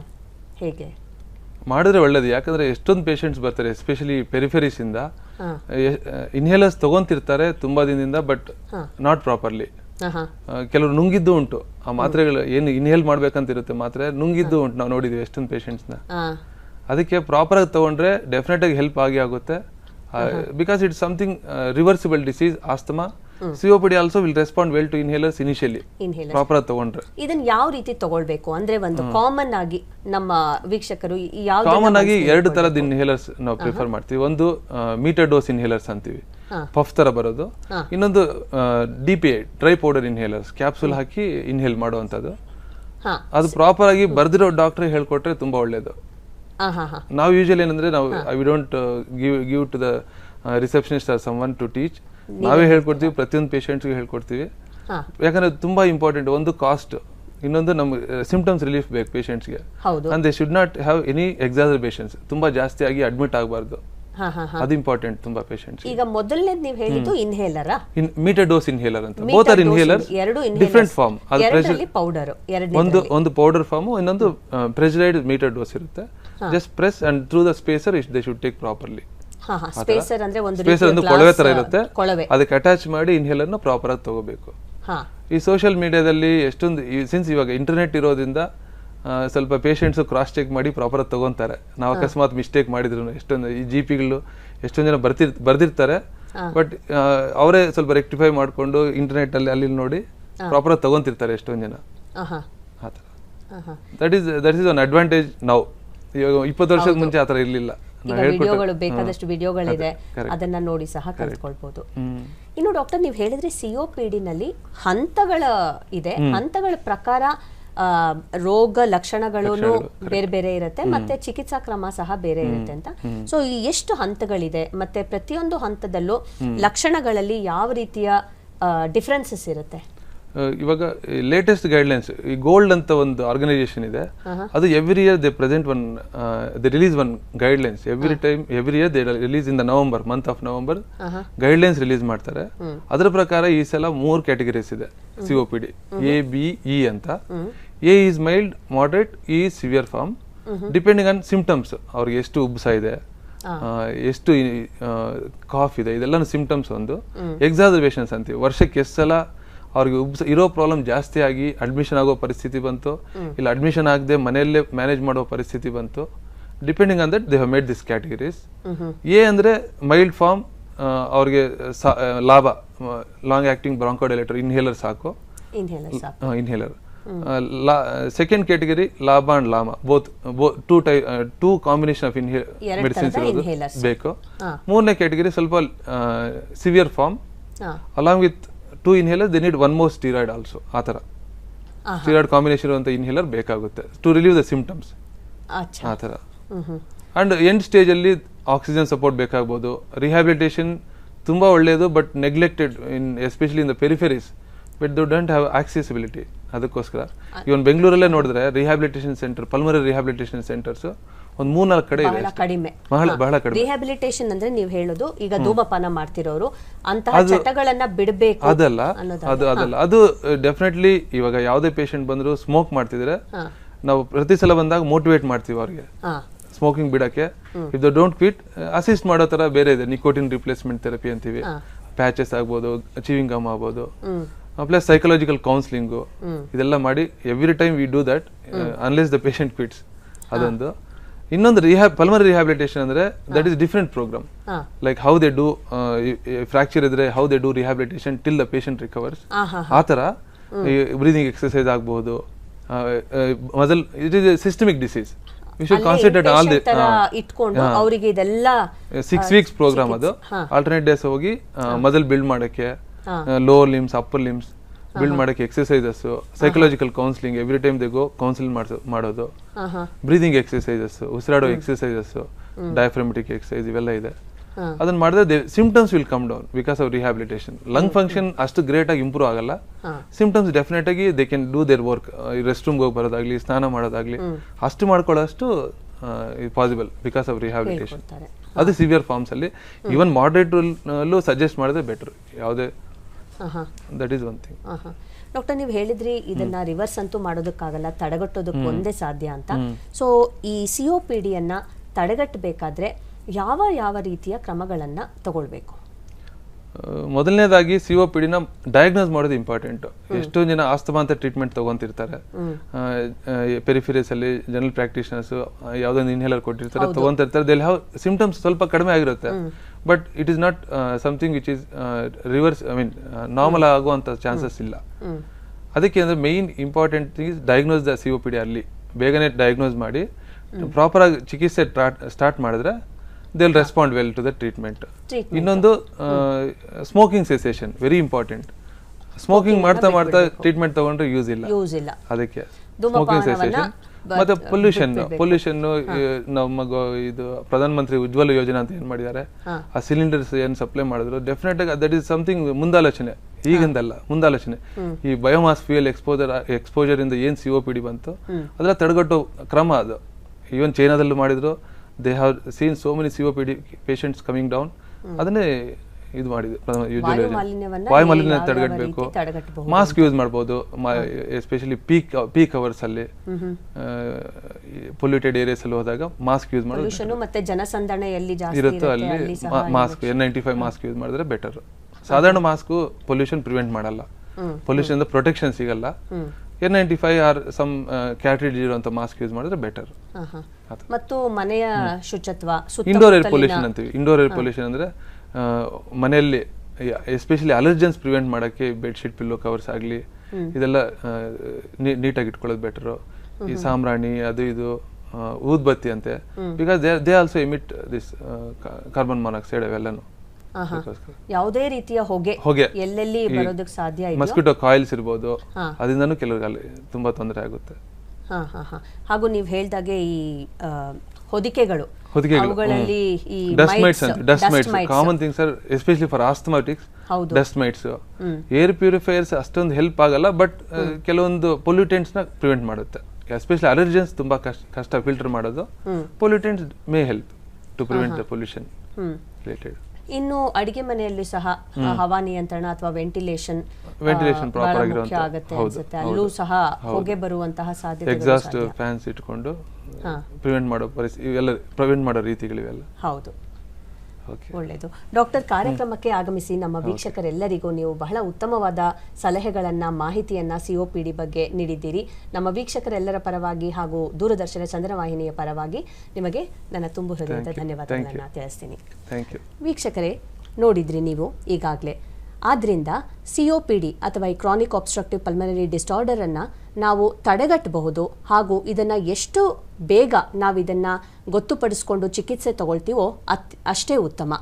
ಹೇಗೆ? ಮಾಡಿದ್ರೆ ಒಳ್ಳೇದು. ಯಾಕಂದ್ರೆ ಎಷ್ಟೊಂದು ಪೇಷಂಟ್ಸ್ ಬರ್ತಾರೆ ಎಸ್ಪೆಷಲಿ ಪೆರಿಫೆರೀಸ್ ಇಂದ. ಇನ್ಹೇಲರ್ಸ್ ತಗೊಂತಿರ್ತಾರೆ ತುಂಬಾ ದಿನದಿಂದ ಬಟ್ ನಾಟ್ ಪ್ರಾಪರ್ಲಿ. ಕೆಲವರು ನುಂಗಿದ್ದು ಉಂಟು. ಆ ಮಾತ್ರೆಗಳು ಏನು ಇನ್ಹೇಲ್ ಮಾಡ್ಬೇಕಂತ ಇರುತ್ತೆ ಮಾತ್ರೆ ನುಂಗಿದ್ದು ಉಂಟು. ನಾವು ನೋಡಿದ್ವಿ ಎಷ್ಟೊಂದು ಪೇಷಂಟ್ಸ್ನ ಅದಕ್ಕೆ ಪ್ರಾಪರ್ ಆಗಿ ತಗೊಂಡ್ರೆ ಡೆಫಿನೆಟ್ ಆಗಿ ಹೆಲ್ಪ್ ಆಗಿ ಆಗುತ್ತೆ. Because it's something reversible disease asthma COPD also will respond well to inhalers initially. Proper ತಗೊಂಡ್ರೆ. ಇದನ್ನ ಯಾವ ರೀತಿ ತಗೊಳ್ಬೇಕು? ಅಂದ್ರೆ ಒಂದು ಕಾಮನ್ ಆಗಿ ನಮ್ಮ ವೀಕ್ಷಕರು ಯಾವ ಕಾಮನ್ ಆಗಿ ಎರಡು ತರದ ಇನ್ಹೇಲರ್ಸ್ ನಾವು ಪ್ರಿಫರ್ ಮಾಡ್ತೀವಿ. ಒಂದು ಮೀಟರ್ ಡೋಸ್ ಇನ್ಹೇಲರ್ಸ್ ಅಂತೀವಿ. ಪಫ್ ತರ ಬರೋದು. ಇನ್ನೊಂದು D P I dry powder inhalers capsule hockey inhale ಮಾಡುವಂಥದ್ದು. ಹಾ. ಅದು ಪ್ರಾಪರ್ ಆಗಿ ಬರ್ದಿರೋ ಡಾಕ್ಟರ್ ಹೇಳ್ಕೊಟ್ರೆ ತುಂಬಾ ಒಳ್ಳೇದು. ನಾವು ಯೂಶಲಿ ಏನಂದ್ರೆ ನಾವು we don't give give to the receptionist or someone to teach ನಾವೇ ಹೇಳ್ಕೊಡ್ತೀವಿ ಪ್ರತಿಯೊಂದು ಪೇಷಂಟ್ಸ್ಗೆ ಹೇಳ್ಕೊಡ್ತೀವಿ. ಯಾಕಂದ್ರೆ ತುಂಬಾ ಇಂಪಾರ್ಟೆಂಟ್ ಒಂದು ಕಾಸ್ಟ್ ಇನ್ನೊಂದು ನಮ್ಗೆ ಸಿಂಪ್ಟಮ್ಸ್ ರಿಲೀಫ್ ಬೇಕು ಪೇಷಂಟ್ಸ್ಗೆ and they should not have any exacerbations ತುಂಬಾ ಜಾಸ್ತಿ ಆಗಿ ಅಡ್ಮಿಟ್ ಆಗಬಾರ್ದು. ಅದು ಇಂಪಾರ್ಟೆಂಟ್ ತುಂಬಾ ಪೇಷಂಟ್ಸ್ ಈಗ ಮೊದಲನೇದು ನೀವು ಹೇಳಿದ್ದು inhaler in meter dose inhaler ಅಂತ. ಬೋತ್ ಆರ್ ಇನ್ಹೇಲರ್ ಎರಡು ಡಿಫ್ರೆಂಟ್ ಫಾರ್ಮ್ ಅದು ಪೌಡರ್ ಒಂದು ಒಂದು ಪೌಡರ್ ಫಾರ್ಮ್ ಇನ್ನೊಂದು ಪ್ರೆಜರೈಡ್ ಮೀಟರ್ ಡೋಸ್ ಇರುತ್ತೆ. Just press and through the spacer is they should take properly spacer ಅಂದ್ರೆ ಒಂದು ಸ್ಪೇಸರ್ ಒಂದು ಕೊಳವೆ ತರ ಇರುತ್ತೆ. ಅದಕ್ಕೆ ಅಟ್ಯಾಚ್ ಮಾಡಿ ಇನ್ಹೇಲರ್ನ ಪ್ರಾಪರ್ ಆಗಿ ತಗೋಬೇಕು. ಈ ಸೋಷಿಯಲ್ ಮೀಡಿಯಾದಲ್ಲಿ ಎಷ್ಟೊಂದು ಸಿನ್ಸ್ ಇವಾಗ ಇಂಟರ್ನೆಟ್ ಇರೋದ್ರಿಂದ ಸ್ವಲ್ಪ ಪೇಷಂಟ್ಸ್ ಕ್ರಾಸ್ ಚೆಕ್ ಮಾಡಿ ಪ್ರಾಪರ್ ಆಗಿ ತಗೊಂತಾರೆ. ನಾವು ಅಕಸ್ಮಾತ್ ಮಿಸ್ಟೇಕ್ ಮಾಡಿದ್ರು ಎಷ್ಟೊಂದು ಈ ಜಿ ಪಿಗಳು ಎಷ್ಟೊಂದು ಜನ ಬರ್ತಿರ್ ಬರ್ದಿರ್ತಾರೆ. ಬಟ್ ಅವರೇ ಸ್ವಲ್ಪ ರೆಕ್ಟಿಫೈ ಮಾಡಿಕೊಂಡು ಇಂಟರ್ನೆಟ್ ಅಲ್ಲಿ ಅಲ್ಲಿ ನೋಡಿ ಪ್ರಾಪರ್ ಆಗಿ ತಗೊಂತಿರ್ತಾರೆ ಎಷ್ಟೊಂದು ಜನ. That is that is one advantage ನಾವು ಇವಾಗ ಇಪ್ಪತ್ತು ವರ್ಷದ ಮುಂಚೆ ಆ ಥರ ಇರಲಿಲ್ಲ. ವಿಡಿಯೋಗಳು ಬೇಕಾದಷ್ಟು ವಿಡಿಯೋಗಳಿದೆ ಅದನ್ನ ನೋಡಿ ಸಹ ಕಲ್ತ್ಕೊಳ್ಬಹುದು ಇನ್ನು ಡಾಕ್ಟರ್ ನೀವು ಹೇಳಿದ್ರೆ ಸಿಒಪಿಡಿ ನಲ್ಲಿ ಹಂತಗಳ ಇದೆ. ಹಂತಗಳ ಪ್ರಕಾರ ಆ, ರೋಗ ಲಕ್ಷಣಗಳು ಬೇರೆ ಬೇರೆ ಇರುತ್ತೆ ಮತ್ತೆ ಚಿಕಿತ್ಸಾ ಕ್ರಮ ಸಹ ಬೇರೆ ಇರುತ್ತೆ ಅಂತ. ಸೊ ಈ ಎಷ್ಟು ಹಂತಗಳಿದೆ ಮತ್ತೆ ಪ್ರತಿಯೊಂದು ಹಂತದಲ್ಲೂ ಲಕ್ಷಣಗಳಲ್ಲಿ ಯಾವ ರೀತಿಯ ಡಿಫ್ರೆನ್ಸಸ್ ಇರುತ್ತೆ? ಇವಾಗ ಲೇಟೆಸ್ಟ್ ಗೈಡ್ಲೈನ್ಸ್ ಈ ಗೋಲ್ಡ್ ಅಂತ ಒಂದು ಆರ್ಗನೈಸೇಷನ್ ಇದೆ. ಅದು every year they present one they release one guidelines every time every year they release in the November month of November guidelines release ಮಾಡ್ತಾರೆ. ಅದರ ಪ್ರಕಾರ ಈ ಸಲ ಮೂರು ಕ್ಯಾಟಗರೀಸ್ ಇದೆ C O P D A B E ಅಂತ. A is mild moderate E severe form depending on symptoms ಅವ್ರಿಗೆ ಎಷ್ಟು ಉಬ್ಸ ಇದೆ ಎಷ್ಟು ಕಾಫ್ ಇದೆ ಇದೆಲ್ಲ ಸಿಂಪ್ಟಮ್ಸ್ ಒಂದು. ಎಕ್ಸಾಸರ್ಬೇಷನ್ಸ್ ಅಂತೀವಿ. ವರ್ಷಕ್ಕೆ ಎಷ್ಟು ಸಲ ಅವ್ರಿಗೆ ಇರೋ ಪ್ರಾಬ್ಲಮ್ ಜಾಸ್ತಿ ಆಗಿ ಅಡ್ಮಿಷನ್ ಆಗೋ ಪರಿಸ್ಥಿತಿ ಬಂತು. ಇಲ್ಲ ಅಡ್ಮಿಷನ್ ಆಗದೆ ಮನೆಯಲ್ಲೇ ಮ್ಯಾನೇಜ್ ಮಾಡೋ ಪರಿಸ್ಥಿತಿ ಬಂತು. Depending on that they have made this categories A ಅಂದರೆ ಮೈಲ್ಡ್ ಫಾರ್ಮ್ ಅವ್ರಿಗೆ LABA. Long acting bronchodilator inhaler ಸಾಕು. ಇನ್ಹೇಲರ್ ಸಾಕು. Inhaler second category LABA and LAMA. Both two tie two combination of inhale medicines ಇರೋದು ಬೇಕು. ಮೂರನೇ category ಸ್ವಲ್ಪ severe form along with two inhaler they need one more steroid also ಆ ಥರ. Steroid combination ಇರುವಂಥ inhaler ಬೇಕಾಗುತ್ತೆ to relieve the symptoms ಆ ಥರ. ಆ್ಯಂಡ್ ಎಂಡ್ ಸ್ಟೇಜಲ್ಲಿ ಆಕ್ಸಿಜನ್ ಸಪೋರ್ಟ್ ಬೇಕಾಗ್ಬೋದು. ರಿಹ್ಯಾಬಿಲಿಟೇಷನ್ ತುಂಬ ಒಳ್ಳೆಯದು but neglected in especially in the peripheries but they don't have accessibility ಅದಕ್ಕೋಸ್ಕರ. ಇವನ್ ಬೆಂಗಳೂರಲ್ಲೇ ನೋಡಿದ್ರೆ rehabilitation centre pulmonary rehabilitation centres ಒಂದು ಮೂರ್ನಾಲ್ಕು ಕಡೆ ಇದೆ ಬಹಳ ಕಡಿಮೆ. ಬಹಳ ಬಹಳ ಕಡಿಮೆ. ರಿಹ್ಯಾಬಿಲಿಟೇಷನ್ ಅಂದ್ರೆ ನೀವು ಹೇಳೋದು ಈಗ ಧೂಮಪಾನ ಮಾಡ್ತಿರೋರು ಅಂತಹ ಚಟಗಳನ್ನ ಬಿಡಬೇಕು ಅದಲ್ಲ ಅದು ಅದಲ್ಲ. ಅದು ಡೆಫಿನೆಟ್ಲಿ ಇವಾಗ ಯಾವುದೇ ಪೇಷಂಟ್ ಬಂದ್ರು ಸ್ಮೋಕ್ ಮಾಡ್ತಿದ್ರೆ. ನಾವು ಪ್ರತಿ ಸಲ ಬಂದಾಗ ಮೋಟಿವೇಟ್ ಮಾಡ್ತೀವಿ ಅವ್ರಿಗೆ. Smoking ಬಿಡಕ್ಕೆ. If they don't quit assist ಮಾಡೋ ತರ ಬೇರೆ ಇದೆ. ನಿಕೋಟಿನ್ ರಿಪ್ಲೇಸ್ಮೆಂಟ್ ಥೆರಪಿ ಅಂತೀವಿ. ಪ್ಯಾಚಸ್ ಆಗ್ಬೋದು ಅಚೀವಿಂಗ್ ಗಮ್ ಆಗ್ಬೋದು. ಪ್ಲಸ್ ಸೈಕಲಾಜಿಕಲ್ ಕೌನ್ಸಿಲಿಂಗು ಇದೆಲ್ಲ ಮಾಡಿ every time we do that unless the patient quits ಅದೊಂದು. ಇನ್ನೊಂದು ರಿಹ್ಯಾಬ್ ಪಲ್ಮರಿ ರಿಹ್ಯಾಬಿಲಿಟೇಷನ್ ಅಂದ್ರೆ that is different programme like how. They do fracture ಇದ್ರೆ how they do rehabilitation till the patient recovers ಆ ಥರ breathing exercise ಆಗಬಹುದು ಮೊದಲ್ it is systemic disease ಅವರಿಗೆ ಇದೆಲ್ಲ ಸಿಕ್ಸ್ ವೀಕ್ಸ್ ಪ್ರೋಗ್ರಾಮ್ ಅದು. ಆಲ್ಟರ್ನೇಟ್ ಡೇಸ್ ಹೋಗಿ ಮಸಲ್ ಬಿಲ್ಡ್ ಮಾಡಕ್ಕೆ lower limbs upper limbs build ಮಾಡಕ್ಕೆ exercises psychological counselling every time they go counsel ಮಾಡೋದು. ಬ್ರೀದಿಂಗ್ ಎಕ್ಸಸೈಸಸ್ ಉಸಿರಾಡೋ ಎಕ್ಸಸೈಸಸ್ ಡಯಾಫ್ರಮೆಟಿಕ್ ಎಕ್ಸಸೈಸ್ ಇವೆಲ್ಲ ಇದೆ. ಅದನ್ನ ಮಾಡಿದ್ರೆ symptoms will come down because of rehabilitation lung function ಅಷ್ಟು ಗ್ರೇಟ್ ಆಗಿ ಇಂಪ್ರೂವ್ ಆಗಲ್ಲ. ಸಿಂಪ್ಟಮ್ಸ್ ಡೆಫಿನೆಟ್ ಆಗಿ they can do their work rest ರೂಮ್ಗೆ ಹೋಗಿ ಬರೋದಾಗ್ಲಿ ಸ್ನಾನ ಮಾಡೋದಾಗ್ಲಿ. ಅಷ್ಟು ಮಾಡ್ಕೊಳ್ಳೋಷ್ಟು ಪಾಸಿಬಲ್ ಬಿಕಾಸ್ ಆಫ್ ರಿಹ್ಯಾಬಿಲಿಟೇಷನ್ ಅದೇ ಸಿವಿಯರ್ ಫಾರ್ಮ್ಸ್ ಅಲ್ಲಿ. ಈವನ್ ಮಾಡರೇಟ್ ಅಲ್ಲೂ ಸಜೆಸ್ಟ್ ಮಾಡಿದ್ರೆ ಬೆಟರ್ ಯಾವುದೇ that is one thing. Doctor ನೀವು ಹೇಳಿದ್ರಿ ಇದನ್ನ ರಿವರ್ಸ್ ಅಂತೂ ಮಾಡೋದಕ್ಕಾಗಲ್ಲ ತಡೆಗಟ್ಟೋದಕ್ಕೆ ಒಂದೇ ಸಾಧ್ಯ ಅಂತ. ಸೊ ಈ ಸಿ ಒ ಪಿ ಡಿಯನ್ನ ತಡೆಗಟ್ಟಬೇಕಾದ್ರೆ ಯಾವ ಯಾವ ರೀತಿಯ ಕ್ರಮಗಳನ್ನ ತಗೊಳ್ಬೇಕು? ಮೊದಲನೇದಾಗಿ ಸಿ ಒ ಪಿ ಡಿನ ಡಯಾಗ್ನೋಸ್ ಮಾಡೋದು ಇಂಪಾರ್ಟೆಂಟ್ ಎಷ್ಟೋ ಜನ ಆಸ್ತಮಾ ಅಂತ ಟ್ರೀಟ್ಮೆಂಟ್ ತಗೊಂತಿರ್ತಾರೆ. ಪೆರಿಫಿರೀಸ್ ಅಲ್ಲಿ ಜನರಲ್ ಪ್ರಾಕ್ಟೀಷನರ್ಸ್ ಯಾವ್ದೊಂದು ಇನ್ಹೇಲರ್ ಕೊಟ್ಟಿರ್ತಾರೆ ತಗೊಂತಿರ್ತಾರೆ. ಹ್ಯಾವ್ ಸಿಂಪ್ಟಮ್ಸ್ ಸ್ವಲ್ಪ ಕಡಿಮೆ ಆಗಿರುತ್ತೆ. But it is not something which is reverse I mean normal ಆಗುವಂಥ ಚಾನ್ಸಸ್ ಇಲ್ಲ. ಅದಕ್ಕೆ ಅಂದರೆ main important thing is diagnose the C O P D ಅಲ್ಲಿ ಬೇಗನೆ ಡಯಾಗ್ನೋಸ್ ಮಾಡಿ ಪ್ರಾಪರ್ ಆಗಿ ಚಿಕಿತ್ಸೆ ಸ್ಟಾರ್ಟ್ ಮಾಡಿದ್ರೆ they will respond well to the treatment. ಇನ್ನೊಂದು smoking cessation very important smoking ಮಾಡ್ತಾ ಮಾಡ್ತಾ ಟ್ರೀಟ್ಮೆಂಟ್ ತಗೊಂಡ್ರೆ ಯೂಸ್ ಇಲ್ಲ. ಅದಕ್ಕೆ ಸ್ಮೋಕಿಂಗ್ ಸೆಸೇಷನ್ ಮತ್ತೆ ಪೊಲ್ಯೂಷನ್ ಬಿಟ್ಬಿಡ್ಬೇಕು. ಪೊಲ್ಯೂಷನ್ ನಮ್ಮ ಇದು ಪ್ರಧಾನ ಮಂತ್ರಿ ಉಜ್ವಲ ಯೋಜನೆ ಅಂತ ಏನ್ ಮಾಡಿದ್ದಾರೆ? ಆ ಸಿಲಿಂಡರ್ಸ್ ಏನ್ ಸಪ್ಲೈ ಮಾಡಿದ್ರು? ಡೆಫಿನೆಟ್ ಆಗಿ ದಟ್ ಇಸ್ ಸಮಥಿಂಗ್ ಮುಂದಾಲೋಚನೆ. ಈಗಿಂದಲ್ಲ ಮುಂದಾಲೋಚನೆ. ಈ ಬಯೋಮಾಸ್ ಫ್ಯೂಯಲ್ ಎಕ್ಸ್ಪೋಜರ್ ಎಕ್ಸ್ಪೋಜರ್ ಇಂದ ಏನ್ ಸಿ ಒ ಪಿ ಡಿ ಬಂತು? ಅದರ ತಡೆಗಟ್ಟೋ ಕ್ರಮ ಅದು. ಈವನ್ ಚೈನಾದಲ್ಲೂ ಮಾಡಿದ್ರು. They have seen so many C O P D patients coming down ಅದನ್ನೇ ಇದು ಮಾಡಿದೆ. ವಾಯು ಮಾಲಿನ್ಯ ತಡೆಗಟ್ಟಬೇಕು. ಮಾಸ್ಕ್ ಯೂಸ್ ಮಾಡ್ಬೋದು. ಎಸ್ಪೆಷಲಿ ಪೀಕ್ ಪೀಕ್ ಅವರ್ಸ್ ಅಲ್ಲಿ ಪೊಲ್ಯೂಟೆಡ್ ಏರಿಯಾಸ್ ಅಲ್ಲಿ ಹೋದಾಗ ಮಾಸ್ಕ್ ಯೂಸ್ ಮಾಡೋದು ಮತ್ತೆ ಜನಸಂದಣೆ ಎಲ್ಲಿ ಜಾಸ್ತಿ ಇರುತ್ತೋ ಅಲ್ಲಿ mask N ninety five mask use ಮಾಡಿದ್ರೆ ಬೆಟರ್ ಸಾಧಾರಣ ಮಾಸ್ಕ್ ಪೊಲ್ಯೂಷನ್ ಪ್ರಿವೆಂಟ್ ಮಾಡಲ್ಲ. ಪೊಲ್ಯೂಷನ್ ಪ್ರೊಟೆಕ್ಷನ್ ಸಿಗಲ್ಲ. N ninety five or some cartridge ಇರುವಂತ ಮಾಸ್ಕ್ ಯೂಸ್ ಮಾಡಿದ್ರೆ ಬೆಟರ್. ಮತ್ತು ಮನೆಯ ಶುಚತ್ವ ಇಂಡೋರ್ ಏರ್ ಪೊಲ್ಯೂಷನ್ ಅಂತೀವಿ. ಇಂಡೋರ್ ಏರ್ ಪೊಲ್ಯೂಷನ್ ಅಂದ್ರೆ ಮನೆಯಲ್ಲಿ ಎಸ್ಪೆಷಲಿ ಅಲರ್ಜೆನ್ಸ್ ಪ್ರಿವೆಂಟ್ ಮಾಡಕ್ಕೆ ಬೆಡ್ಶೀಟ್ ಪಿಲ್ಲೋ ಕವರ್ಸ್ ಆಗಲಿ ಇದೆಲ್ಲ ನೀಟಾಗಿ ಇಟ್ಕೊಳ್ಳೋದು ಬೆಟರು ಈ ಸಾಂಬ್ರಾಣಿ ಅದು ಇದು ಊದ್ಬತ್ತಿ ಅಂತೆ. Because they they also emit this carbon monoxide ಅವೆಲ್ಲನು. ಯಾವುದೇ ರೀತಿಯ ಹೊಗೆ ಹೊಗೆ. ಎಲ್ಲೆಲ್ಲಿ ಬರೋದಕ್ಕೆ ಸಾಧ್ಯ ಇದೆ ಮಸ್ಕಿಟೋ ಕಾಯಿಲ್ಸ್ ಇರ್ಬೋದು. ಅದರಿಂದನೂ ಕೆಲವರಿಗೆ ಅಲ್ಲಿ ತುಂಬಾ ತೊಂದರೆ ಆಗುತ್ತೆ. ಹಾ ಹಾ ಹಾ. ಹಾಗೂ ನೀವು ಹೇಳ್ದಾಗೆ ಈ ಹೊದಿಕೆಗಳು ಹೊದಿಕೆಗಳು ಅವುಗಳಲ್ಲಿ ಈ ಡಸ್ಟ್ ಮೈಟ್ಸ್ ಅಂತ dust mites common things are especially for asthmatics dust mites air purifiers ಅಷ್ಟೊಂದು ಹೆಲ್ಪ್ ಆಗಲ್ಲ ಬಟ್ ಕೆಲವೊಂದು ಪೊಲ್ಯೂಟೆಂಟ್ಸ್ನ ಪ್ರಿವೆಂಟ್ ಮಾಡುತ್ತೆ. ಎಸ್ಪೆಷಲಿ ಅಲರ್ಜೆನ್ಸ್ ತುಂಬಾ ಕಷ್ಟ ಕಷ್ಟ ಫಿಲ್ಟರ್ ಮಾಡೋದು. Pollutants may help to prevent the pollution related ಇನ್ನು ಅಡಿಗೆ ಮನೆಯಲ್ಲಿ ಸಹ ಹವಾನಿಯಂತ್ರಣ ಹವಾ ನಿಯಂತ್ರಣ ಅಥವಾ ವೆಂಟಿಲೇಷನ್ ವೆಂಟಿಲೇಷನ್ ಪ್ರಾಪರ್ ಮುಖ್ಯ ಆಗಿರುವಂತ- ಆಗುತ್ತೆ ಅನ್ಸುತ್ತೆ. ಅಲ್ಲೂ ಸಹ ಹೊಗೆ ಬರುವಂತಹ ಸಾಧ್ಯತೆ ಎಕ್ಸಾಸ್ಟ್ ಫ್ಯಾನ್ಸ್ ಇಟ್ಕೊಂಡು. ಪ್ರಿವೆಂಟ್ ಮಾಡೋ ಪರಿಸ್ಥಿತಿ ಇವೆಲ್ಲ ಪ್ರಿವೆಂಟ್ ಮಾಡೋ ರೀತಿಗಳಿವೆಲ್ಲ. ಹೌದು. ಒಳ್ಳೆಯದು ಡಾಕ್ಟರ್ ಕಾರ್ಯಕ್ರಮಕ್ಕೆ ಆಗಮಿಸಿ ನಮ್ಮ ವೀಕ್ಷಕರೆಲ್ಲರಿಗೂ ನೀವು ಬಹಳ ಉತ್ತಮವಾದ ಸಲಹೆಗಳನ್ನ ಮಾಹಿತಿಯನ್ನ ಸಿಒಪಿಡಿ ಬಗ್ಗೆ ನೀಡಿದ್ದೀರಿ. ನಮ್ಮ ವೀಕ್ಷಕರೆಲ್ಲರ ಪರವಾಗಿ ಹಾಗೂ ದೂರದರ್ಶನ ಚಂದ್ರವಾಹಿನಿಯ ಪರವಾಗಿ ನಿಮಗೆ ನನ್ನ ತುಂಬು ಹೃದಯದ ಧನ್ಯವಾದಗಳನ್ನು ತಿಳಿಸ್ತೀನಿ. ವೀಕ್ಷಕರೇ ನೋಡಿದ್ರಿ ನೀವು ಈಗಾಗಲೇ. ಆದ್ದರಿಂದ ಸಿ ಒ ಪಿ ಡಿ ಅಥವಾ ಈ ಕ್ರಾನಿಕ್ ಆಬ್ಸ್ಟ್ರಕ್ಟಿವ್ ಪಲ್ಮನರಿ ಡಿಸಾರ್ಡರನ್ನು ನಾವು ತಡೆಗಟ್ಟಬಹುದು ಹಾಗೂ ಇದನ್ನು ಎಷ್ಟು ಬೇಗ ನಾವು ಇದನ್ನು ಗೊತ್ತುಪಡಿಸ್ಕೊಂಡು ಚಿಕಿತ್ಸೆ ತಗೊಳ್ತೀವೋ ಅತ್, ಅಷ್ಟೇ ಉತ್ತಮ.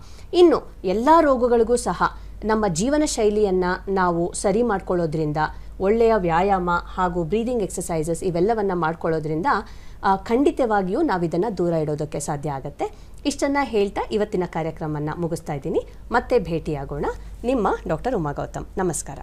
ಇನ್ನು ಎಲ್ಲ ರೋಗಗಳಿಗೂ ಸಹ ನಮ್ಮ ಜೀವನ ಶೈಲಿಯನ್ನು ನಾವು ಸರಿ ಮಾಡ್ಕೊಳ್ಳೋದ್ರಿಂದ, ಒಳ್ಳೆಯ ವ್ಯಾಯಾಮ ಹಾಗೂ ಬ್ರೀದಿಂಗ್ ಎಕ್ಸಸೈಸಸ್ ಇವೆಲ್ಲವನ್ನು ಮಾಡ್ಕೊಳ್ಳೋದ್ರಿಂದ ಖಂಡಿತವಾಗಿಯೂ ನಾವು ಇದನ್ನು ದೂರ ಇಡೋದಕ್ಕೆ ಸಾಧ್ಯ ಆಗುತ್ತೆ. ಇಷ್ಟನ್ನ ಹೇಳ್ತಾ ಇವತ್ತಿನ ಕಾರ್ಯಕ್ರಮವನ್ನು ಮುಗಿಸ್ತಾ ಇದ್ದೀನಿ. ಮತ್ತೆ ಭೇಟಿಯಾಗೋಣ. ನಿಮ್ಮ ಡಾಕ್ಟರ್ ಉಮಾ ಗೌತಮ್ ನಮಸ್ಕಾರ.